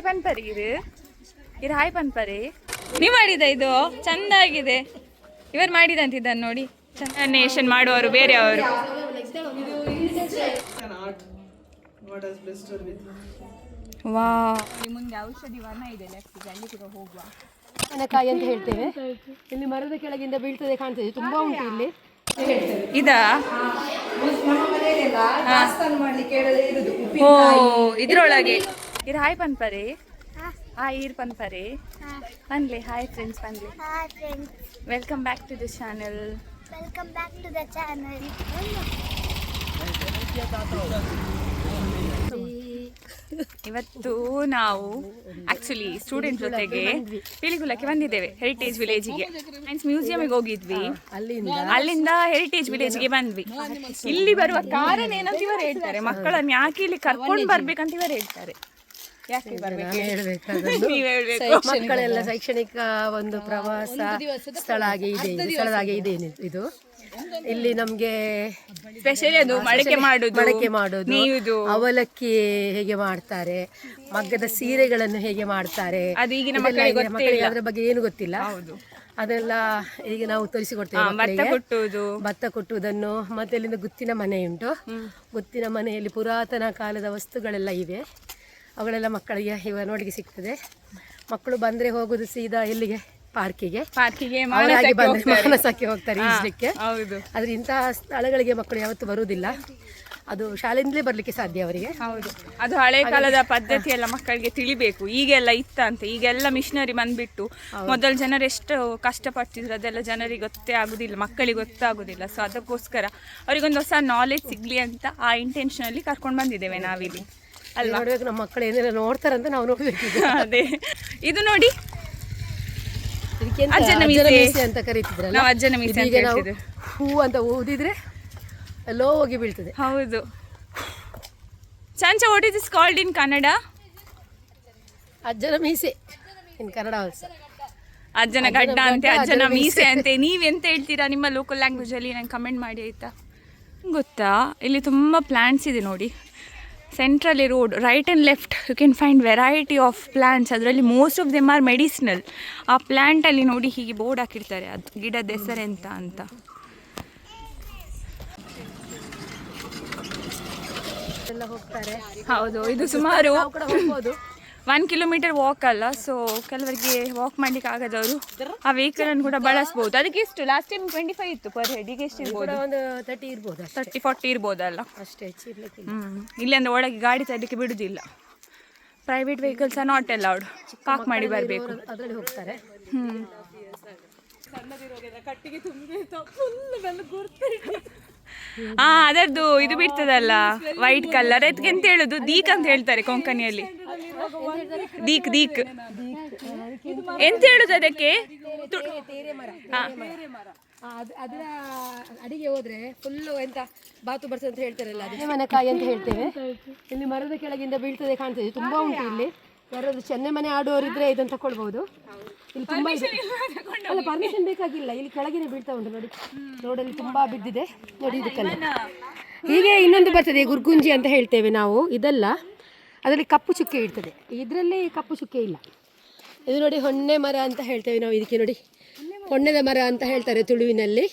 Hi ಬನ್ಪರಿ ಇದು. ಇದು hi ಪನ್ಪರಿ ನೀವು ಮಾಡಿದ ಇದು? ಚಂದ ಇವರು ಇವರು ಮಾಡಿದಂತಿದ್ದನ್ನು ನೋಡಿ ನೇಷನ್ ಮಾಡುವವರು ಬೇರೆಯವರು. ವಾ ಮುಂದೆ ಔಷಧಿ ವನ ಇದೆ ಲೆಫ್ಟ್ ಅಲ್ಲಿ ಕೂಡ ಹೋಗುವ. ತೆಂಗಿನಕಾಯಿ ಅಂತ ಹೇಳ್ತೇವೆ. ಇಲ್ಲಿ ಮರದ ಕೆಳಗಿಂದ ಬೀಳ್ತದೆ ಕಾಣ್ತದೆ. ತುಂಬಾ ಉಂಟು ಇಲ್ಲಿ. ಇದಾ? ಓ ಇದ್ರೊಳಗೆ. ಇದು ಹಾಯ್ ಪನ್ಪರೆ. ಹಾಯ್ ಬಂದ್ ಪನ್ಪರೆ. ಬನ್ಲಿ hi friends ಬನ್ಲಿ welcome back to the channel welcome back to the channel ಇವತ್ತು ನಾವು ಆಕ್ಚುಲಿ ಸ್ಟೂಡೆಂಟ್ ಜೊತೆಗೆ ಪಿಲಿಗುಲಕ್ಕೆ ಬಂದಿದ್ದೇವೆ ಹೆರಿಟೇಜ್ ವಿಲೇಜಿಗೆ ಸೈನ್ಸ್ ಮ್ಯೂಸಿಯಂಗೆ ಹೋಗಿದ್ವಿ. ಅಲ್ಲಿಂದ. ಅಲ್ಲಿಂದ ಹೆರಿಟೇಜ್ ವಿಲೇಜ್ಗೆ ಬಂದ್ವಿ. ಇಲ್ಲಿ ಬರುವ ಕಾರಣ ಏನಂತ ಇವರು ಹೇಳ್ತಾರೆ ಮಕ್ಕಳನ್ನು ಯಾಕೆ ಇಲ್ಲಿ ಕರ್ಕೊಂಡು ಬರ್ಬೇಕಂತ ಇವರು ಹೇಳ್ತಾರೆ. ಮಕ್ಕಳೆಲ್ಲ ಶೈಕ್ಷಣಿಕ ಒಂದು ಪ್ರವಾಸ ಸ್ಥಳ ಆಗಿ ಇದೆ ಸ್ಥಳ ಸ್ಥಳದಾಗೆ ಇದೆ. ಇದು- ಇಲ್ಲಿ ನಮ್ಗೆ ಸ್ಪೆಷಲಿ ಅದು ಮಡಕೆ ಮಾಡುದು ಮಡಕೆ ಮಾಡುದು ಅವಲಕ್ಕಿ ಹೇಗೆ ಮಾಡ್ತಾರೆ ಮಗ್ಗದ ಸೀರೆಗಳನ್ನು ಹೇಗೆ ಮಾಡ್ತಾರೆ. ಅದ್ರ ಬಗ್ಗೆ ಏನು ಗೊತ್ತಿಲ್ಲ. ಅದೆಲ್ಲ ಈಗ ನಾವು ತೋರಿಸಿಕೊಡ್ತೇವೆ ಭತ್ತ ಕೊಟ್ಟುವುದನ್ನು ಮತ್ತೆ ಅಲ್ಲಿಂದ ಗುತ್ತಿನ ಮನೆ ಉಂಟು ಗುತ್ತಿನ ಮನೆಯಲ್ಲಿ ಪುರಾತನ ಕಾಲದ ವಸ್ತುಗಳೆಲ್ಲ ಇವೆ. ಅವುಗಳೆಲ್ಲ ಮಕ್ಕಳಿಗೆ ಇವ ನೋಡಿಗೆ ಸಿಗ್ತದೆ. ಮಕ್ಕಳು ಬಂದ್ರೆ ಹೋಗುದು ಸೀದಾ ಎಲ್ಲಿಗೆ? ಪಾರ್ಕಿಗೆ. ಪಾರ್ಕಿಗೆ ಮಾನಸಕ್ಕೆ ಹೋಗ್ತಾರೆ. ಈಜಲಿಕ್ಕೆ. ಹೌದು. ಆದ್ರೆ ಇಂತಹ ಸ್ಥಳಗಳಿಗೆ ಮಕ್ಕಳು ಯಾವತ್ತು ಬರುವುದಿಲ್ಲ ಅದು ಶಾಲೆಯಿಂದಲೇ ಬರ್ಲಿಕ್ಕೆ ಸಾಧ್ಯ ಅವರಿಗೆ. ಹೌದು. ಅದು ಹಳೆ ಕಾಲದ ಪದ್ಧತಿ ಎಲ್ಲ ಮಕ್ಕಳಿಗೆ ತಿಳಿಬೇಕು. ಈಗೆಲ್ಲ ಇತ್ತಂತೆ. ಈಗೆಲ್ಲ ಮಿಷನರಿ ಬಂದ್ಬಿಟ್ಟು ಮೊದಲು ಜನರು ಎಷ್ಟು ಕಷ್ಟಪಡ್ತಿದ್ರು ಅದೆಲ್ಲ ಜನರಿಗೆ ಗೊತ್ತೇ ಆಗುದಿಲ್ಲ. ಮಕ್ಕಳಿಗೆ ಗೊತ್ತಾಗುದಿಲ್ಲ. ಸೊ ಅದಕ್ಕೋಸ್ಕರ ಅವರಿಗೊಂದು ಹೊಸ ನಾಲೆಜ್ ಸಿಗ್ಲಿ ಅಂತ ಆ ಇಂಟೆನ್ಷನ್ ಅಲ್ಲಿ ಕರ್ಕೊಂಡು ಬಂದಿದ್ದೇವೆ ನಾವಿಲ್ಲಿ. ಅಲ್ವಾ ನೋಡ್ಬೇಕು ನಮ್ಮ ಮಕ್ಕಳು ಏನೆಲ್ಲ ನೋಡ್ತಾರಂತ ನಾವು ನೋಡ್ಬೇಕು. ಅದೇ. ಇದು ನೋಡಿ. ಅಜ್ಜನ ಮೀಸೆ. ಅಂತ ಕರೀತಿದ್ರಲ್ಲ? ನಾವು ಅಜ್ಜನ ಮೀಸೆ ಅಂತ ಹೂ ಅಂತ ಊದಿದ್ರೆ ಎಲ್ಲೋ ಹೋಗಿ ಬೀಳ್ತದೆ. ಹೌದು. ಚಂಚ what is is called in Kannada? ಅಜ್ಜನ ಮೀಸೆ. ಇನ್ ಕನ್ನಡ ಆಲ್ಸ ಅಜ್ಜನ ಗಡ್ಡ ಅಂತೆ ಅಜ್ಜನ ಮೀಸೆ. ಅಂತೆ. ಎಂತ ಹೇಳ್ತೀರಾ ನಿಮ್ಮ ಲೋಕಲ್ ಲ್ಯಾಂಗ್ವೇಜ್ ಅಲ್ಲಿ? ನಂಗೆ ಕಮೆಂಟ್ ಮಾಡಿ ಆಯ್ತಾ? ಗೊತ್ತಾ? ಇಲ್ಲಿ ತುಂಬ ಪ್ಲಾಂಟ್ಸ್ ಇದೆ ನೋಡಿ. ಸೆಂಟ್ರಲ್ಲಿ road right and left you can find variety of plants ಅದರಲ್ಲಿ most of them are medicinal ಆ ಪ್ಲ್ಯಾಂಟಲ್ಲಿ ನೋಡಿ ಹೀಗೆ ಬೋರ್ಡ್ ಹಾಕಿರ್ತಾರೆ ಅದು ಗಿಡದ ಹೆಸರೆಂತ ಅಂತ ಎಲ್ಲ ಹೋಗ್ತಾರೆ. ಹೌದು ಇದು ಸುಮಾರು ಒನ್ ಕಿಲೋಮೀಟರ್ ವಾಕ್ ಅಲ್ಲ ಸೊ ಕೆಲವರಿಗೆ ವಾಕ್ ಮಾಡ್ಲಿಕ್ಕೆ ಆಗದವರು ಆ ವೆಹಿಕಲ್ ಅನ್ನು ಕೂಡ ಬಳಸ್ಬೋದು. ಅದಕ್ಕೆ ಎಷ್ಟು? ಲಾಸ್ಟ್ ಟೈಮ್ ಟ್ವೆಂಟಿ ಫೈವ್ ಇತ್ತು ಪರ್ ಹೆಡಿಗೆ ಎಷ್ಟು ಕೂಡ ಇರ್ಬೋದು? ಒಂದು ತರ್ಟಿ ಇರ್ಬೋದು ತರ್ಟಿ ಫಾರ್ಟಿ ಇರ್ಬೋದಲ್ಲ. ಅಷ್ಟೇ ಹ್ಞೂ ಹ್ಮ್. ಇಲ್ಲಿ ಅಂದ್ರೆ ಒಳಗೆ ಗಾಡಿ ತರಲಿಕ್ಕೆ ಬಿಡುದಿಲ್ಲ. Private vehicles are not allowed park ಮಾಡಿ ಬರಬೇಕು. ಅದರಲ್ಲಿ ಹೋಗ್ತಾರೆ. ಹ್ಮ್. ಆ ಅದರದ್ದು ಇದು ಬಿಡ್ತದಲ್ಲ ವೈಟ್ ಕಲರ್ ಅದಕ್ಕೆ ಎಂತ ಹೇಳುದು? ದೀಕ್ ಅಂತ ಹೇಳ್ತಾರೆ ಕೊಂಕಣಿಯಲ್ಲಿ. ದೀಕ್ ದೀಕ್. ಎಂತ ಹೇಳುದು ಅದಕ್ಕೆ? ಅದರ ಅಡಿಗೆ ಹೋದ್ರೆ ಫುಲ್ಲು ಎಂತ ಬಾತು ಬರ್ಸ ಅಂತ ಹೇಳ್ತಾರಲ್ಲ ಅದೇ. ಮನೆಕಾಯಿ ಅಂತ ಹೇಳ್ತೇವೆ. ಇಲ್ಲಿ ಮರದ ಕೆಳಗಿಂದ ಬೀಳ್ತದೆ ಕಾಣ್ತದೆ ತುಂಬಾ ಉಂಟು ಇಲ್ಲಿ. ಯಾರಾದ್ರೂ ಚೆನ್ನೆ ಮನೆ ಆಡುವವರಿದ್ರೆ ಇದನ್ನು ತಕೊಳ್ಬಹುದು ಇಲ್ಲಿ ತುಂಬಾ ಇದೆ. ಅಲ್ಲ ಪರ್ಮಿಷನ್ ಬೇಕಾಗಿಲ್ಲ. ಇಲ್ಲಿ ಕೆಳಗಿನ ಬೀಳ್ತಾ ಉಂಟು ನೋಡಿ. ರೋಡಲ್ಲಿ ತುಂಬಾ ಬಿದ್ದಿದೆ. ನೋಡಿ ಇದಕ್ಕೆಲ್ಲ. ಹೀಗೆ ಇನ್ನೊಂದು ಬರ್ತದೆ ಗುರ್ಗುಂಜಿ ಅಂತ ಹೇಳ್ತೇವೆ ನಾವು. ಇದಲ್ಲ ಅದರಲ್ಲಿ ಕಪ್ಪು ಚುಕ್ಕೆ ಇರ್ತದೆ. ಇದರಲ್ಲಿ ಕಪ್ಪು ಚುಕ್ಕೆ ಇಲ್ಲ. ಇದು ನೋಡಿ ಹೊಣ್ಣೆ ಮರ ಅಂತ ಹೇಳ್ತೇವೆ ನಾವು ಇದಕ್ಕೆ ನೋಡಿ. ಹೊಣ್ಣೆದ ಮರ ಅಂತ ಹೇಳ್ತಾರೆ ತುಳುವಿನಲ್ಲಿ.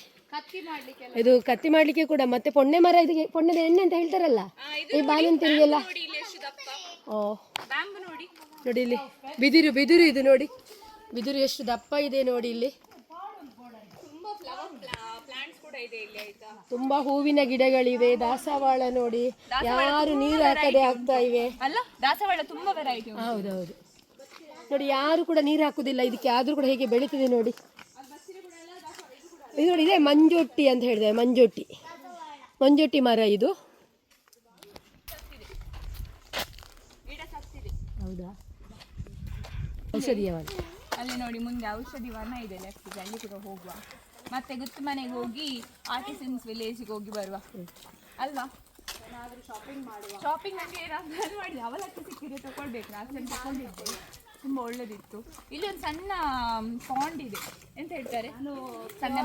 ಇದು ಕತ್ತಿ ಮಾಡ್ಲಿಕ್ಕೆ ಕೂಡ ಮತ್ತೆ ಪೊಣ್ಣೆ ಮರ ಇದಕ್ಕೆ ಪೊಣ್ಣೆದ ಎಣ್ಣೆ ಅಂತ ಹೇಳ್ತಾರಲ್ಲ? ಈ ಬಾಲಂತಿರಿಗೆಲ್ಲ ಓ. ನೋಡಿ ಇಲ್ಲಿ. ಬಿದಿರು ಬಿದಿರು ಇದು ನೋಡಿ. ಬಿದಿರು ಎಷ್ಟು ದಪ್ಪ ಇದೆ ನೋಡಿ ಇಲ್ಲಿ. ತುಂಬಾ ಹೂವಿನ ಗಿಡಗಳಿವೆ ದಾಸವಾಳ ನೋಡಿ. ಯಾರು ನೀರು ಹಾಕದೆ ಆಗ್ತಾ ಇವೆ. ಅಲ್ಲ ದಾಸವಾಳ ತುಂಬಾ ವೆರೈಟಿ ಹೌದೌದು. ನೋಡಿ ಯಾರು ಕೂಡ ನೀರು ಹಾಕುದಿಲ್ಲ ಇದಕ್ಕೆ. ಆದ್ರೂ ಕೂಡ ಹೇಗೆ ಬೆಳೀತದೆ ನೋಡಿ. ಇದು ನೋಡಿ ಇದೆ ಮಂಜೊಟ್ಟಿ ಅಂತ ಹೇಳಿದೆ ಮಂಜೊಟ್ಟಿ. ಮಂಜೊಟ್ಟಿ ಮರ ಇದು. ಹೌದಾ? ಔಷಧೀಯವಾದ. ಅಲ್ಲಿ ನೋಡಿ ಮುಂದೆ ಔಷಧಿ ವನ ಇದೆ ಲೆಫ್ಟಿಗೆ ಅಲ್ಲಿ ಕೂಡ ಹೋಗುವ. ಮತ್ತೆ ಗುತ್ತು ಮನೆಗೆ ಹೋಗಿ ಆರ್ಟಿಸನ್ಸ್ ವಿಲೇಜ್ಗೆ ಹೋಗಿ ಬರುವ. ಅಲ್ವಾ? ಶಾಪಿಂಗ್ ನನಗೆ ಏನಾದ್ರು ಮಾಡಿದೆ ಅವಲಕ್ಕಿ ಸಿಕ್ಕಿದೆ ತಗೊಳ್ಬೇಕು. ಜನ ತಗೊಂಡಿದ್ದೆ. ತುಂಬಾ ಒಳ್ಳೇದಿತ್ತು. ಇಲ್ಲಿ ಒಂದು ಸಣ್ಣ ಪಾಂಡ್ ಇದೆ. ಎಂತ ಹೇಳ್ತಾರೆ? ಸಣ್ಣ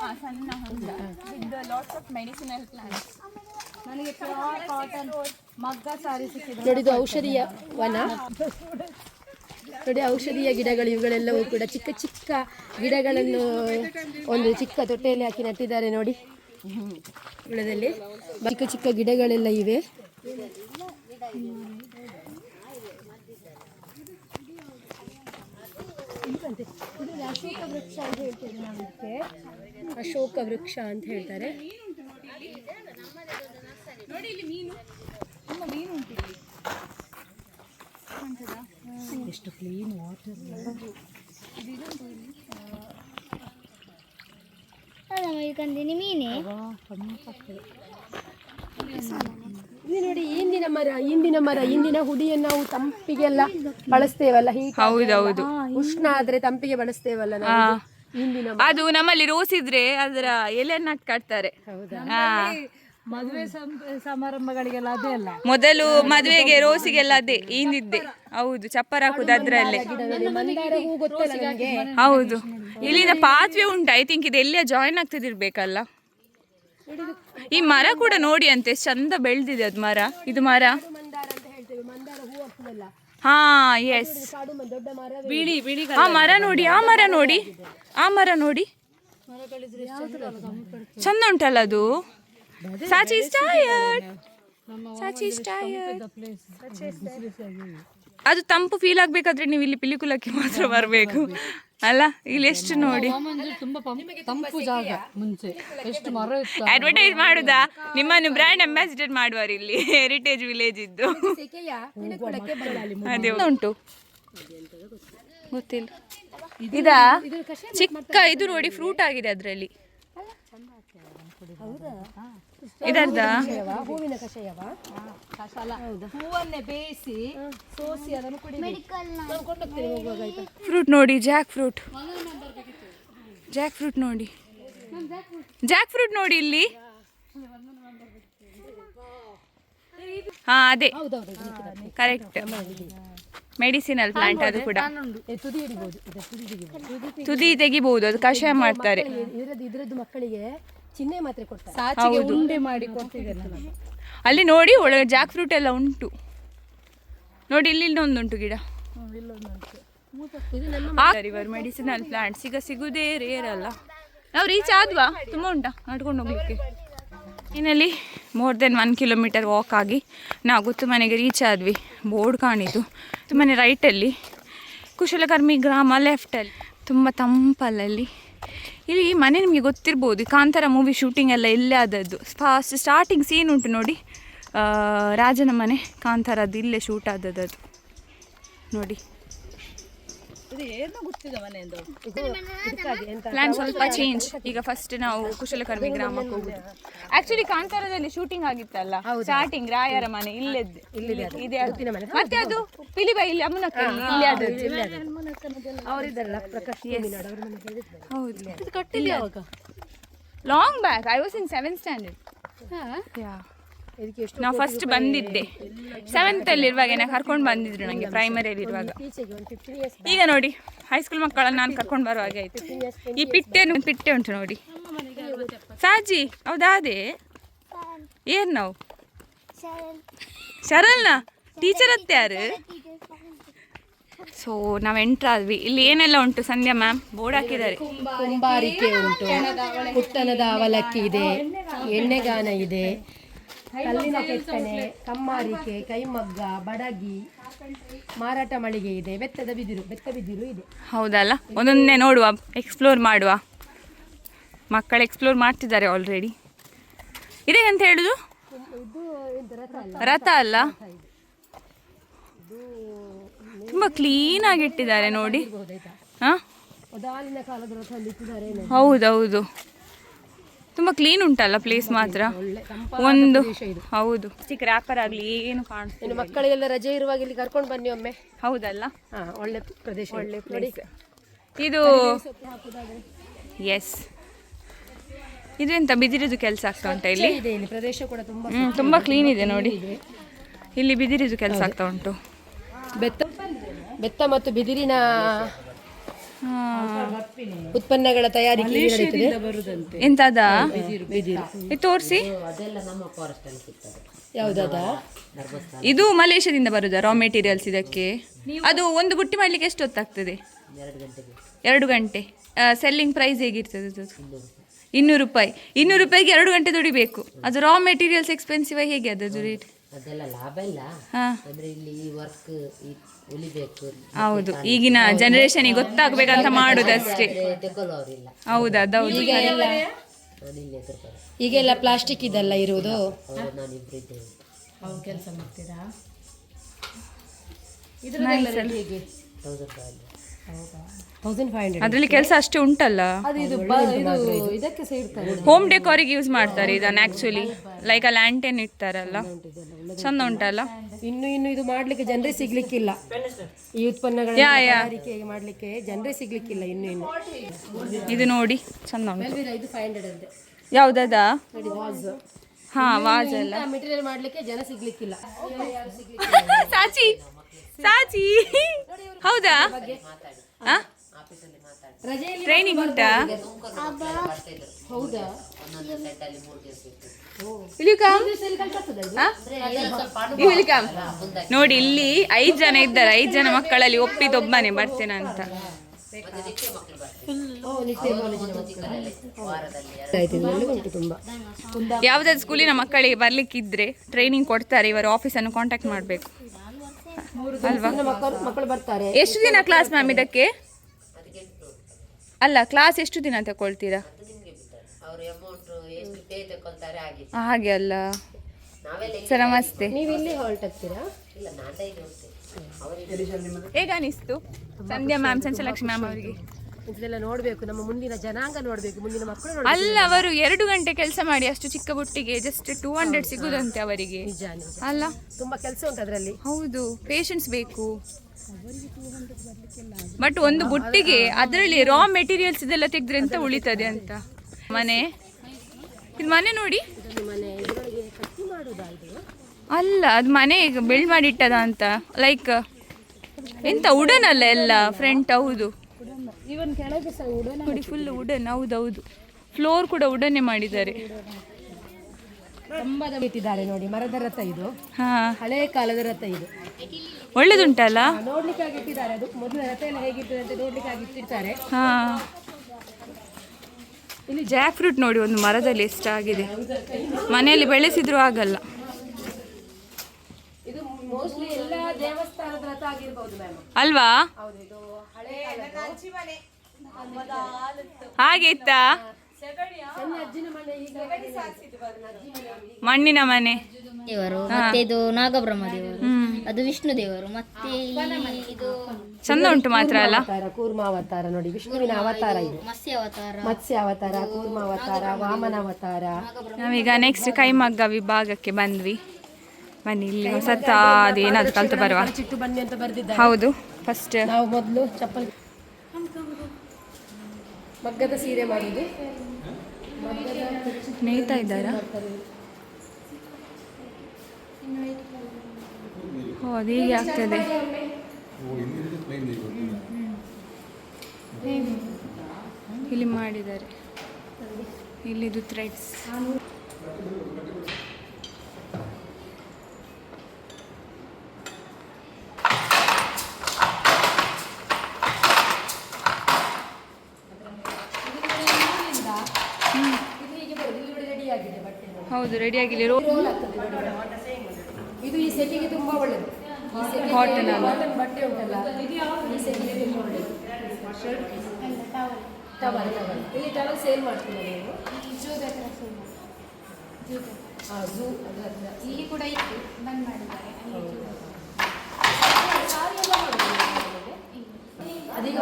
ಹಾಂ ಸಣ್ಣ ಹೊಂಡ. With lots of medicinal plants sorry ಇದು ಔಷಧಿಯ ವನ. ನೋಡಿ, ಔಷಧೀಯ ಗಿಡಗಳು, ಇವುಗಳೆಲ್ಲವೂ ಕೂಡ ಚಿಕ್ಕ ಚಿಕ್ಕ ಗಿಡಗಳನ್ನು ಒಂದು ಚಿಕ್ಕ ತೊಟ್ಟೆಯಲ್ಲಿ ಹಾಕಿ ನೆಟ್ಟಿದ್ದಾರೆ ನೋಡಿ. ಗಿಡದಲ್ಲಿ ಚಿಕ್ಕ ಚಿಕ್ಕ ಗಿಡಗಳೆಲ್ಲ ಇವೆ. ಅಶೋಕ ವೃಕ್ಷ ಅಂತ ಹೇಳ್ತೇವೆ ನಾವು ಅಶೋಕ ವೃಕ್ಷ ಅಂತ ಹೇಳ್ತಾರೆ. ನೋಡಿ ಇಲ್ಲಿ ಮೀನು ಮೀನು. ಉಂಟು ಕ್ಲೀನ್ ವಾಟರ್ ಕಂದಿನಿ ಮೀನೇ? ಇದು ನೋಡಿ ಇಂದಿನ ಮರ ಇಂದಿನ ಮರ ಇಂದಿನ ಹುಡಿಯನ್ನು ನಾವು ತಂಪಿಗೆಲ್ಲ ಬಳಸ್ತೇವಲ್ಲ ಹೌದೌದು ಉಷ್ಣ ಆದ್ರೆ ತಂಪಿಗೆ ಬಳಸ್ತೇವಲ್ಲ ನಾವು ಇಂದಿನ ಅದು ನಮ್ಮಲ್ಲಿ ರೋಸ್ ಇದ್ರೆ ಅದರ ಎಲೆಯನ್ನ ಕಟ್ತಾರೆ. ಹಾ. ಮದುವೆ ಸಮಾರಂಭಗಳಿಗೆಲ್ಲ ಅದೇ ಅಲ್ಲ? ಮೊದಲು ಮದುವೆಗೆ ರೋಸಿಗೆಲ್ಲ ಅದೇ ಹಿಂದಿದ್ದೆ. ಹೌದು ಚಪ್ಪರ ಹಾಕುದು ಅದ್ರಲ್ಲೇ. ಹೌದು. ಇಲ್ಲಿನ ಪಾತ್ವೆ ಉಂಟು ಐ ಥಿಂಕ್ ಇದು ಎಲ್ಲಿಯ ಜಾಯಿನ್ ಆಗ್ತದಿರ್ಬೇಕಲ್ಲ. ಈ ಮರ ಕೂಡ ನೋಡಿ ಅಂತೆ ಚಂದ ಬೆಳೆದಿದೆ ಅದು ಮರ. ಇದು ಮರ? ಮಂದಾರ ಅಂತ ಹೇಳ್ತೇವೆ ಮಂದಾರ ಹೂ ಆಗ್ತದಲ್ಲ ಹಾ ಎಸ್ ಬಿಳಿ ಬಿಳಿ ಆ ಮರ ನೋಡಿ ಆ ಮರ ನೋಡಿ ಆ ಮರ ನೋಡಿ. ಚಂದ ಉಂಟಲ್ಲ ಅದು? Sachi tired is tired. ಅದು ತಂಪು ಫೀಲ್ ಆಗಬೇಕಾದ್ರೆ ನೀವು ಇಲ್ಲಿ ಪಿಲಿಕುಲಕ್ಕೆ ಮಾತ್ರ ಬರಬೇಕು. ಅಲ್ಲ ಇಲ್ಲಿ ಎಷ್ಟು ನೋಡಿ. ತಂಪು ಜಾಗ ಮುಂಚೆ. ಎಷ್ಟು ಮರ ಇತ್ತು ಅಡ್ವರ್ಟೈಸ್ ಮಾಡುದಾ? ನಿಮ್ಮನ್ನು ಬ್ರ್ಯಾಂಡ್ ಅಂಬಾಸಿಡರ್ ಮಾಡುವರು ಇಲ್ಲಿ. ಹೆರಿಟೇಜ್ ವಿಲೇಜ್ ಇದ್ದು. ಅದೇ ಉಂಟು. ಗೊತ್ತಿಲ್ಲ. ಇದಾ ಚಿಕ್ಕ ಇದು ನೋಡಿ ಫ್ರೂಟ್ ಆಗಿದೆ ಅದರಲ್ಲಿ. ಇದರ್ದ ಹೂವಿನ ಕಷಾಯವ? ಹೂವನ್ನೇ ಬೇಯಿಸಿ ಸೋಸಿ ಅದನ್ನು ಕುಡಿ ಫ್ರೂಟ್ ನೋಡಿ ಜಾಕ್ ಫ್ರೂಟ್ ಜಾಕ್ ಫ್ರೂಟ್ ನೋಡಿ. ಜಾಕ್ ಫ್ರೂಟ್ ನೋಡಿ ಇಲ್ಲಿ. ಹಾ ಅದೇ. ಕರೆಕ್ಟ್ ಮೆಡಿಸಿನಲ್ ಪ್ಲಾಂಟ್ ಅದು. ಕೂಡ. ತುದಿ ತೆಗಿಬಹುದು ಅದು ಕಷಾಯ ಮಾಡ್ತಾರೆ. ಇದ್ರದ್ದು ಮಕ್ಕಳಿಗೆ ಚಿಹ್ನೆ ಮಾತ್ರ ಕೊಡ್ತಾರೆ. ಸಾಚಿಗೆ ಉಂಡೆ ಮಾಡಿ ಕೊಡ್ತಿದ್ದೇನೆ ಅಲ್ಲಿ ನೋಡಿ ಒಳಗೆ ಜಾಕ್ ಫ್ರೂಟ್ ಎಲ್ಲ ಉಂಟು. ನೋಡಿ ಇಲ್ಲಿ ಇನ್ನೊಂದುಂಟು ಗಿಡ. ಇವರು ಮೆಡಿಸಿನಲ್ ಪ್ಲಾಂಟ್ಸ್ ಈಗ ಸಿಗುದೇ ರೇರ್ ಅಲ್ಲ. ನಾವು ರೀಚ್ ಆದ್ವಾ? ತುಂಬ ಉಂಟಾ? ನಡ್ಕೊಂಡು ಹೋಗ್ಲಿಕ್ಕೆ. ಇನ್ನಲ್ಲಿ? More then one kilometre walk ಆಗಿ. ನಾವು ಗೊತ್ತು ಮನೆಗೆ ರೀಚ್ ಆದ್ವಿ. ಬೋರ್ಡ್ ಕಾಣಿತು. ತುಂಬಾ ರೈಟಲ್ಲಿ ಕುಶಲಕರ್ಮಿ ಗ್ರಾಮ ಲೆಫ್ಟಲ್ಲಿ ತುಂಬ ತಂಪಲ್ಲಲ್ಲಿ ಇಲ್ಲಿ ಮನೆ ನಿಮಗೆ ಗೊತ್ತಿರ್ಬೋದು ಕಾಂತಾರ ಮೂವಿ ಶೂಟಿಂಗ್ ಎಲ್ಲ ಇಲ್ಲೇ ಆದದ್ದು ಫಾಸ್ಟ್ ಸ್ಟಾರ್ಟಿಂಗ್ ಸೀನ್ ಉಂಟು ನೋಡಿ. ರಾಜನ ಮನೆ ಕಾಂತಾರದ್ದು ಇಲ್ಲೇ ಶೂಟ್ ಆದದ್ದು ನೋಡಿ. ಪ್ಲಾನ್ ಸ್ವಲ್ಪ ಚೇಂಜ್ ಈಗ ಫಸ್ಟ್ ನಾವು ಕುಶಲಕರ್ಮಿ ಗ್ರಾಮಕ್ಕೆ ಹೋಗುದು. ಆಕ್ಚುಲಿ ಕಾಂತಾರದಲ್ಲಿ ಶೂಟಿಂಗ್ ಆಗಿತ್ತಲ್ಲ? ಸ್ಟಾರ್ಟಿಂಗ್ ರಾಯರ ಮನೆ ಇಲ್ಲದ್ದು. ಇದೆ ಅದು. ಮತ್ತೆ ಅದು ಪಿಲಿಬೈ ಇಲ್ಲಿ ಅಮ್ಮನಕ್ಕ ಇಲ್ಲೇ ಹೇಳಿದ್ರು. ಹೌದು. Long back I was in seventh standard yeah ನಾವು ಫಸ್ಟ್ ಬಂದಿದ್ದೆ. ಸೆವೆಂತ್ ಅಲ್ಲಿ ಇರುವಾಗ ಕರ್ಕೊಂಡು ಬಂದಿದ್ರು ನನಗೆ ಪ್ರೈಮರಿಯಲ್ಲಿ ಇರುವಾಗ. ಈಗ ನೋಡಿ ಹೈಸ್ಕೂಲ್ ಮಕ್ಕಳನ್ನು ನಾನು ಕರ್ಕೊಂಡು ಬರುವಾಗ ಆಯ್ತು. ಈ ಪಿಟ್ಟೆ ಪಿಟ್ಟೆ ಉಂಟು ನೋಡಿ. ಸಾಜಿ ಹೌದಾದೆ ಏನ್ ನಾವು? ಶರಲ್ನ ಟೀಚರ್ ಅತ್ತೆ ಯಾರು? ಸೊ ನಾವು ಎಂಟ್ರ್ ಆದ್ವಿ. ಇಲ್ಲಿ ಏನೆಲ್ಲ ಉಂಟು ಸಂಧ್ಯಾ ಮ್ಯಾಮ್ ಬೋರ್ಡ್ ಹಾಕಿದ್ದಾರೆ. ಕುಂಬಾರಿಕೆ ಉಂಟು. ಪುಟ್ಟನದ ಅವಲಕ್ಕಿ ಇದೆ. ಎಣ್ಣೆಗಾನ ಇದೆ. ಕಲ್ಲಿನ ಕೆತ್ತನೆ ಕಮ್ಮಾರಿಕೆ ಕೈಮಗ್ಗ ಬಡಗಿ ಮಾರಾಟ ಮಳಿಗೆ ಇದೆ ಬೆತ್ತದ ಬಿದಿರು ಬೆತ್ತ ಬಿದಿರು ಇದೆ. ಹೌದಲ್ಲ? ಒಂದೊಂದೇ ನೋಡುವ ಎಕ್ಸ್ಪ್ಲೋರ್ ಮಾಡುವ. ಮಕ್ಕಳು ಎಕ್ಸ್ಪ್ಲೋರ್ ಮಾಡ್ತಿದ್ದಾರೆ ಆಲ್ರೆಡಿ ಇದೇ ಅಂತ ಹೇಳುದು? ಇದು ರಥ ಅಲ್ಲ. ಕ್ಲೀನಾಗಿ ತುಂಬಾ ಕ್ಲೀನ್ ಆಗಿ ಇಟ್ಟಿದ್ದಾರೆ ನೋಡಿ. ಹಾ. ಹೌದೌದು. ತುಂಬಾ ಕ್ಲೀನ್ ಉಂಟಲ್ಲ ಪ್ಲೇಸ್ ಮಾತ್ರ. ಒಳ್ಳೆ ಒಂದು ಪ್ರದೇಶ ಇದು. ಹೌದು. ಚಿಕ್ಕ ರ್ಯಾಪರ್ ಆಗಲಿ ಏನು ಕಾಣಿಸ್ತೀನಿ ಮಕ್ಕಳಿಗೆಲ್ಲ ರಜೆ ಇರುವಾಗ ಇಲ್ಲಿ ಕರ್ಕೊಂಡು ಬನ್ನಿ ಒಮ್ಮೆ. ಹೌದಲ್ಲ? ಒಳ್ಳೆ ಪ್ರದೇಶ ಒಳ್ಳೆ ನೋಡಿ. ಪ್ಲೇಸ್ ಇದು ಎಸ್ ಇದೆಂತ ಎಂತ ಬಿದಿರಿದು ಕೆಲಸ ಆಗ್ತಾ ಉಂಟಾ ಇಲ್ಲಿ? ಪ್ರದೇಶ ಕೂಡ ತುಂಬಾ ತುಂಬಾ ಕ್ಲೀನ್ ಇದೆ ನೋಡಿ. ಇಲ್ಲಿ ಬಿದಿರಿದು ಕೆಲಸ ಆಗ್ತಾ ಉಂಟು. ಬೆತ್ತ ಬೆತ್ತ ಮತ್ತು ಬಿದಿರಿನ ಉತ್ಪನ್ನಗಳ ತಯಾರಿಕೆ ಎಂತದ? ಇದು ತೋರಿಸಿ. ಯಾವ್ದಾದ? ಇದು ಮಲೇಷ್ಯಾದಿಂದ ಬರುದ ರಾ ಮೆಟೀರಿಯಲ್ಸ್ ಇದಕ್ಕೆ? ಅದು ಒಂದು ಬುಟ್ಟಿ ಮಾಡ್ಲಿಕ್ಕೆ ಎಷ್ಟು ಹೊತ್ತಾಗ್ತದೆ? ಎರಡು ಗಂಟೆ. ಸೆಲ್ಲಿಂಗ್ ಪ್ರೈಸ್ ಹೇಗಿರ್ತದೆ ಅದು? ಇನ್ನೂರು ರೂಪಾಯಿ. ಇನ್ನೂರು ರೂಪಾಯಿಗೆ ಎರಡು ಗಂಟೆ ದುಡಿಬೇಕು. ಅದು ರಾ ಮೆಟೀರಿಯಲ್ಸ್ ಎಕ್ಸ್ಪೆನ್ಸಿವ್ ಹೇಗೆ ಅದದು ರೇಟ್ ಲಾಭ ಇಲ್ಲ. ಹಾಂ. ಅಂದ್ರೆ ಇಲ್ಲಿ ವರ್ಕ್ ಹೌದು ಈಗಿನ ಜನರೇಷನ್ ಗೊತ್ತಾಗಬೇಕಂತ ಮಾಡುದಷ್ಟೇ. ಹೌದು ಅದೌದು ಈಗೆಲ್ಲ ಪ್ಲಾಸ್ಟಿಕ್ ಇದೆಲ್ಲ ಇರುವುದು? ಕೆಲಸ ಮಾಡ್ತೀರಾ? ಫೈವ್ ತೌಸಂಡ್ ಫೈವ್ ಹಂಡ್ರೆಡ್ ಅದರಲ್ಲಿ ಕೆಲಸ ಅಷ್ಟೇ ಉಂಟಲ್ಲ? ಅದು ಇದು ಬ- ಇದು ಇದಕ್ಕೆ ಸೇರ್ತಾರೆ. ಹೋಮ್ ಡೆಕೋರಿಗೆ ಯೂಸ್ ಮಾಡ್ತಾರೆ ಇದನ್ನ ಆಕ್ಚುಲಿ ಲೈಕ್ ಆ ಲ್ಯಾಂಟೆನ್ ಇಡ್ತಾರಲ್ಲ. ಚಂದ ಉಂಟಲ್ಲ? ಇನ್ನು ಇನ್ನು ಇದು ಮಾಡ್ಲಿಕ್ಕೆ ಜನರೇ ಸಿಗ್ಲಿಕ್ಕಿಲ್ಲ. ಈ ಉತ್ಪನ್ನಗಳ ಯಾ, ಯಾ. ತಯಾರಿಕೆ ಮಾಡ್ಲಿಕ್ಕೆ ಜನರೇ ಸಿಗ್ಲಿಕ್ಕಿಲ್ಲ ಇನ್ನು ಇನ್ನು. ಇದು ನೋಡಿ ಚಂದ ಉಂಟು. ಇದು ಫೈವ್ ಹಂಡ್ರೆಡ್ ಅಂತೆ. ಯಾವುದದ? ನೋಡಿ ವಾಸ್ ಹಾ ವಾಜ್ ಎಲ್ಲ. ಮೆಟೀರಿಯಲ್ ಮಾಡ್ಲಿಕ್ಕೆ ಜನ ಸಿಗ್ಲಿಕ್ಕಿಲ್ಲ. ಸಾಚಿ ಸಾಚಿ. ಹೌದಾ? ಆ? ರಜೆಯಲ್ಲಿ ಟ್ರೈನಿಂಗ್ ಉಂಟಾ? ಹೌದಾ? ಒಂದೊಂದು ಸೆಟ್ ಅಲ್ಲಿ ಮೂರು ದಿವಸ ಇರ್ತದೆ Will you come? ಇಲ್ಲಿ ಕಲ್ತದ You will come. ನೋಡಿ ಇಲ್ಲಿ ಐದ್ ಜನ ಇದ್ದಾರೆ. ಐದ್ ಜನ ಮಕ್ಕಳಲ್ಲಿ ಒಪ್ಪಿದೊಬ್ಬನೇ ಬರ್ತೇನೆ ಅಂತ. ನಿತ್ಯ ಉಂಟು ತುಂಬಾ. ಯಾವ್ದಾದ್ರು ಸ್ಕೂಲಿನ ಮಕ್ಕಳಿಗೆ ಬರ್ಲಿಕ್ಕಿದ್ರೆ ಟ್ರೈನಿಂಗ್ ಕೊಡ್ತಾರೆ. ಇವರು ಆಫೀಸನ್ನು ಕಾಂಟ್ಯಾಕ್ಟ್ ಮಾಡಬೇಕು. ಅಲ್ವಾ? ನನ್ನ ಮಕ್ಕಳು ಮಕ್ಕಳು ಬರ್ತಾರೆ. ಎಷ್ಟು ದಿನ ಕ್ಲಾಸ್ ಮ್ಯಾಮ್ ಇದಕ್ಕೆ? ಅಲ್ಲ ಕ್ಲಾಸ್ ಎಷ್ಟು ದಿನ ತಗೊಳ್ತೀರಾ? ಹಾಗೆ ಅಲ್ಲ. ಸರ್ ನಮಸ್ತೆ. ನೀವು ಇಲ್ಲಿ ಹಾಲ್ಟ್ ಆಗ್ತೀರಾ ಇಲ್ಲ ನಾನು ಡೈಲಿ ಹೋಗ್ತೇನೆ. ಹೇಗೆ ಅನಿಸ್ತು? ಸಂಧ್ಯಾ ಮ್ಯಾಮ್ ಸಂಚಲಕ್ಷ್ಮಿ ಮ್ಯಾಮ್ ಅವರಿಗೆ? ಇದೆಲ್ಲ ನೋಡಬೇಕು ನಮ್ಮ ಮುಂದಿನ ಜನಾಂಗ ನೋಡಬೇಕು ಮುಂದಿನ ಮಕ್ಕಳು ನೋಡ್ಬೇಕು. ಅಲ್ಲ ಅವರು ಎರಡು ಗಂಟೆ ಕೆಲಸ ಮಾಡಿ ಅಷ್ಟು ಚಿಕ್ಕ ಬುಟ್ಟಿಗೆ ಜಸ್ಟ್ ಟೂ ಹಂಡ್ರೆಡ್ ಸಿಗುದಂತೆ ಅವರಿಗೆ. ಅಲ್ಲ? ತುಂಬಾ ಕೆಲಸ ಉಂಟು ಅದರಲ್ಲಿ. ಹೌದು ಪೇಷನ್ಸ್ ಬೇಕು. ಬಟ್ ಒಂದು ಬುಟ್ಟಿಗೆ ಅದರಲ್ಲಿ ರಾ ಮೆಟೀರಿಯಲ್ಸ್ ಇದೆಲ್ಲ ತೆಗೆದ್ರೆ ಅಂತ ಉಳಿತದೆ ಅಂತ? ಮನೆ? ಇದು ಮನೆ ನೋಡಿ. ಅಲ್ಲ ಅದು ಮನೆ ಬಿಲ್ಡ್ ಮಾಡಿಟ್ಟದ ಅಂತ. ಲೈಕ್ ಎಂತ ಉಡನ್ ಅಲ್ಲ ಎಲ್ಲ ಫ್ರಂಟ್ ಹೌದು. ನೋಡಿ ಫುಲ್ ಉಡನ್ ಹೌದೌದು ಫ್ಲೋರ್ ಕೂಡ ಉಡನೆ ಮಾಡಿದ್ದಾರೆ. ತುಂಬಾ ಇಟ್ಟಿದ್ದಾರೆ ನೋಡಿ ಮರದ ರಥ ಇದು. ಹಳೆ ಕಾಲದ ರಥ ಇದು. ಒಳ್ಳೇದುಂಟಲ್ಲ? ನೋಡ್ಲಿಕ್ಕಾಗಿ ಇಟ್ಟಿದ್ದಾರೆ. ಅದು ಮೊದಲ ರಥ ಎಲ್ಲ ಹೇಗಿರ್ತದೆ ಅಂತ ನೋಡ್ಲಿಕ್ಕಾಗಿ ಇಟ್ಟಿರ್ತಾರೆ. ಹಾ. ಇಲ್ಲಿ ಜಾಕ್ ಫ್ರೂಟ್ ನೋಡಿ ಒಂದು ಮರದಲ್ಲಿ ಎಷ್ಟಾಗಿದೆ. ಮನೆಯಲ್ಲಿ ಬೆಳೆಸಿದ್ರು ಆಗಲ್ಲ. ಇದು ಮೋಸ್ಟ್ಲಿ ಎಲ್ಲ ದೇವಸ್ಥಾನದ ರಥ ಆಗಿರ್ಬೋದು ಮ್ಯಾಮ್ ಅಲ್ವಾ? ಹೌದು ಇದು ಹಳೆಯ ಕಾಲದ್ದು. ಹಾಗೆ ಇತ್ತಾ? ನನ್ನ ಅಜ್ಜಿನ ಮನೆ ಈಗ ಮಣ್ಣಿನ ಮನೆ. ದೇವರು ಮತ್ತೆ ಇದು ನಾಗಬ್ರಹ್ಮ ದೇವರು ಅದು ವಿಷ್ಣು ದೇವರು ಮತ್ತೆ ಇದು ಚಂದ ಉಂಟು ಮಾತ್ರ ಅಲ್ಲ? ಅವತಾರ ಕೂರ್ಮ ಅವತಾರ ನೋಡಿ ವಿಷ್ಣುವಿನ ಅವತಾರ ಇದು. ಮತ್ಸ್ಯ ಅವತಾರ. ಮತ್ಸ್ಯ ಅವತಾರ ಕೂರ್ಮ ಅವತಾರ ವಾಮನ ಅವತಾರ. ನಾವೀಗ ನೆಕ್ಸ್ಟ್ ಕೈಮಗ್ಗ ವಿಭಾಗಕ್ಕೆ ಬಂದ್ವಿ. ಬನ್ನಿ ಇಲ್ಲಿ ಹೊಸತ ಅದೇನಾದ್ರು ಕಲ್ತು ಬರುವ. ಚಿಟ್ಟು ಬನ್ನಿ ಅಂತ ಬರೆದಿದ್ದಾರೆ. ಹೌದು ಫಸ್ಟ್ ನಾವು ಮೊದಲು ಚಪ್ಪಲ್ ಮಗ್ಗದ ಸೀರೆ ಮಾಡಿದ್ವಿ ನೇಯ್ತಾ ಇದ್ದಾರಾ? ಓ ಅದು ಹೀಗೆ ಆಗ್ತದೆ. ಇಲ್ಲಿ ಮಾಡಿದ್ದಾರೆ. ಇಲ್ಲಿದು ಥ್ರೆಡ್ಸ್ ಹೌದು ರೆಡಿ ಆಗಿಲ್ಲ. ರೋಲ್ ಆಗ್ತದೆ. ಇದು ಈ ಸೆಟಿಗೆ ತುಂಬಾ cotton ಬಟ್ಟೆ ಉಂಟಲ್ಲ. ಈ ಸೆಟಿಗೆ ತುಂಬ ಒಳ್ಳೆದು. ಟವಲ್ ಟವಲ್ ಇಲ್ಲಿ ಟವಲ್ ಸೇಲ್ ಮಾಡ್ತೀವಿ ನೀವು? ಹಾಂ ಝೂ ಅದ್ರ ಹತ್ರ. ಇಲ್ಲಿ ಕೂಡ ಇತ್ತು. ಬಂದ್ ಮಾಡಿದ್ದಾರೆ. ಅದೀಗ.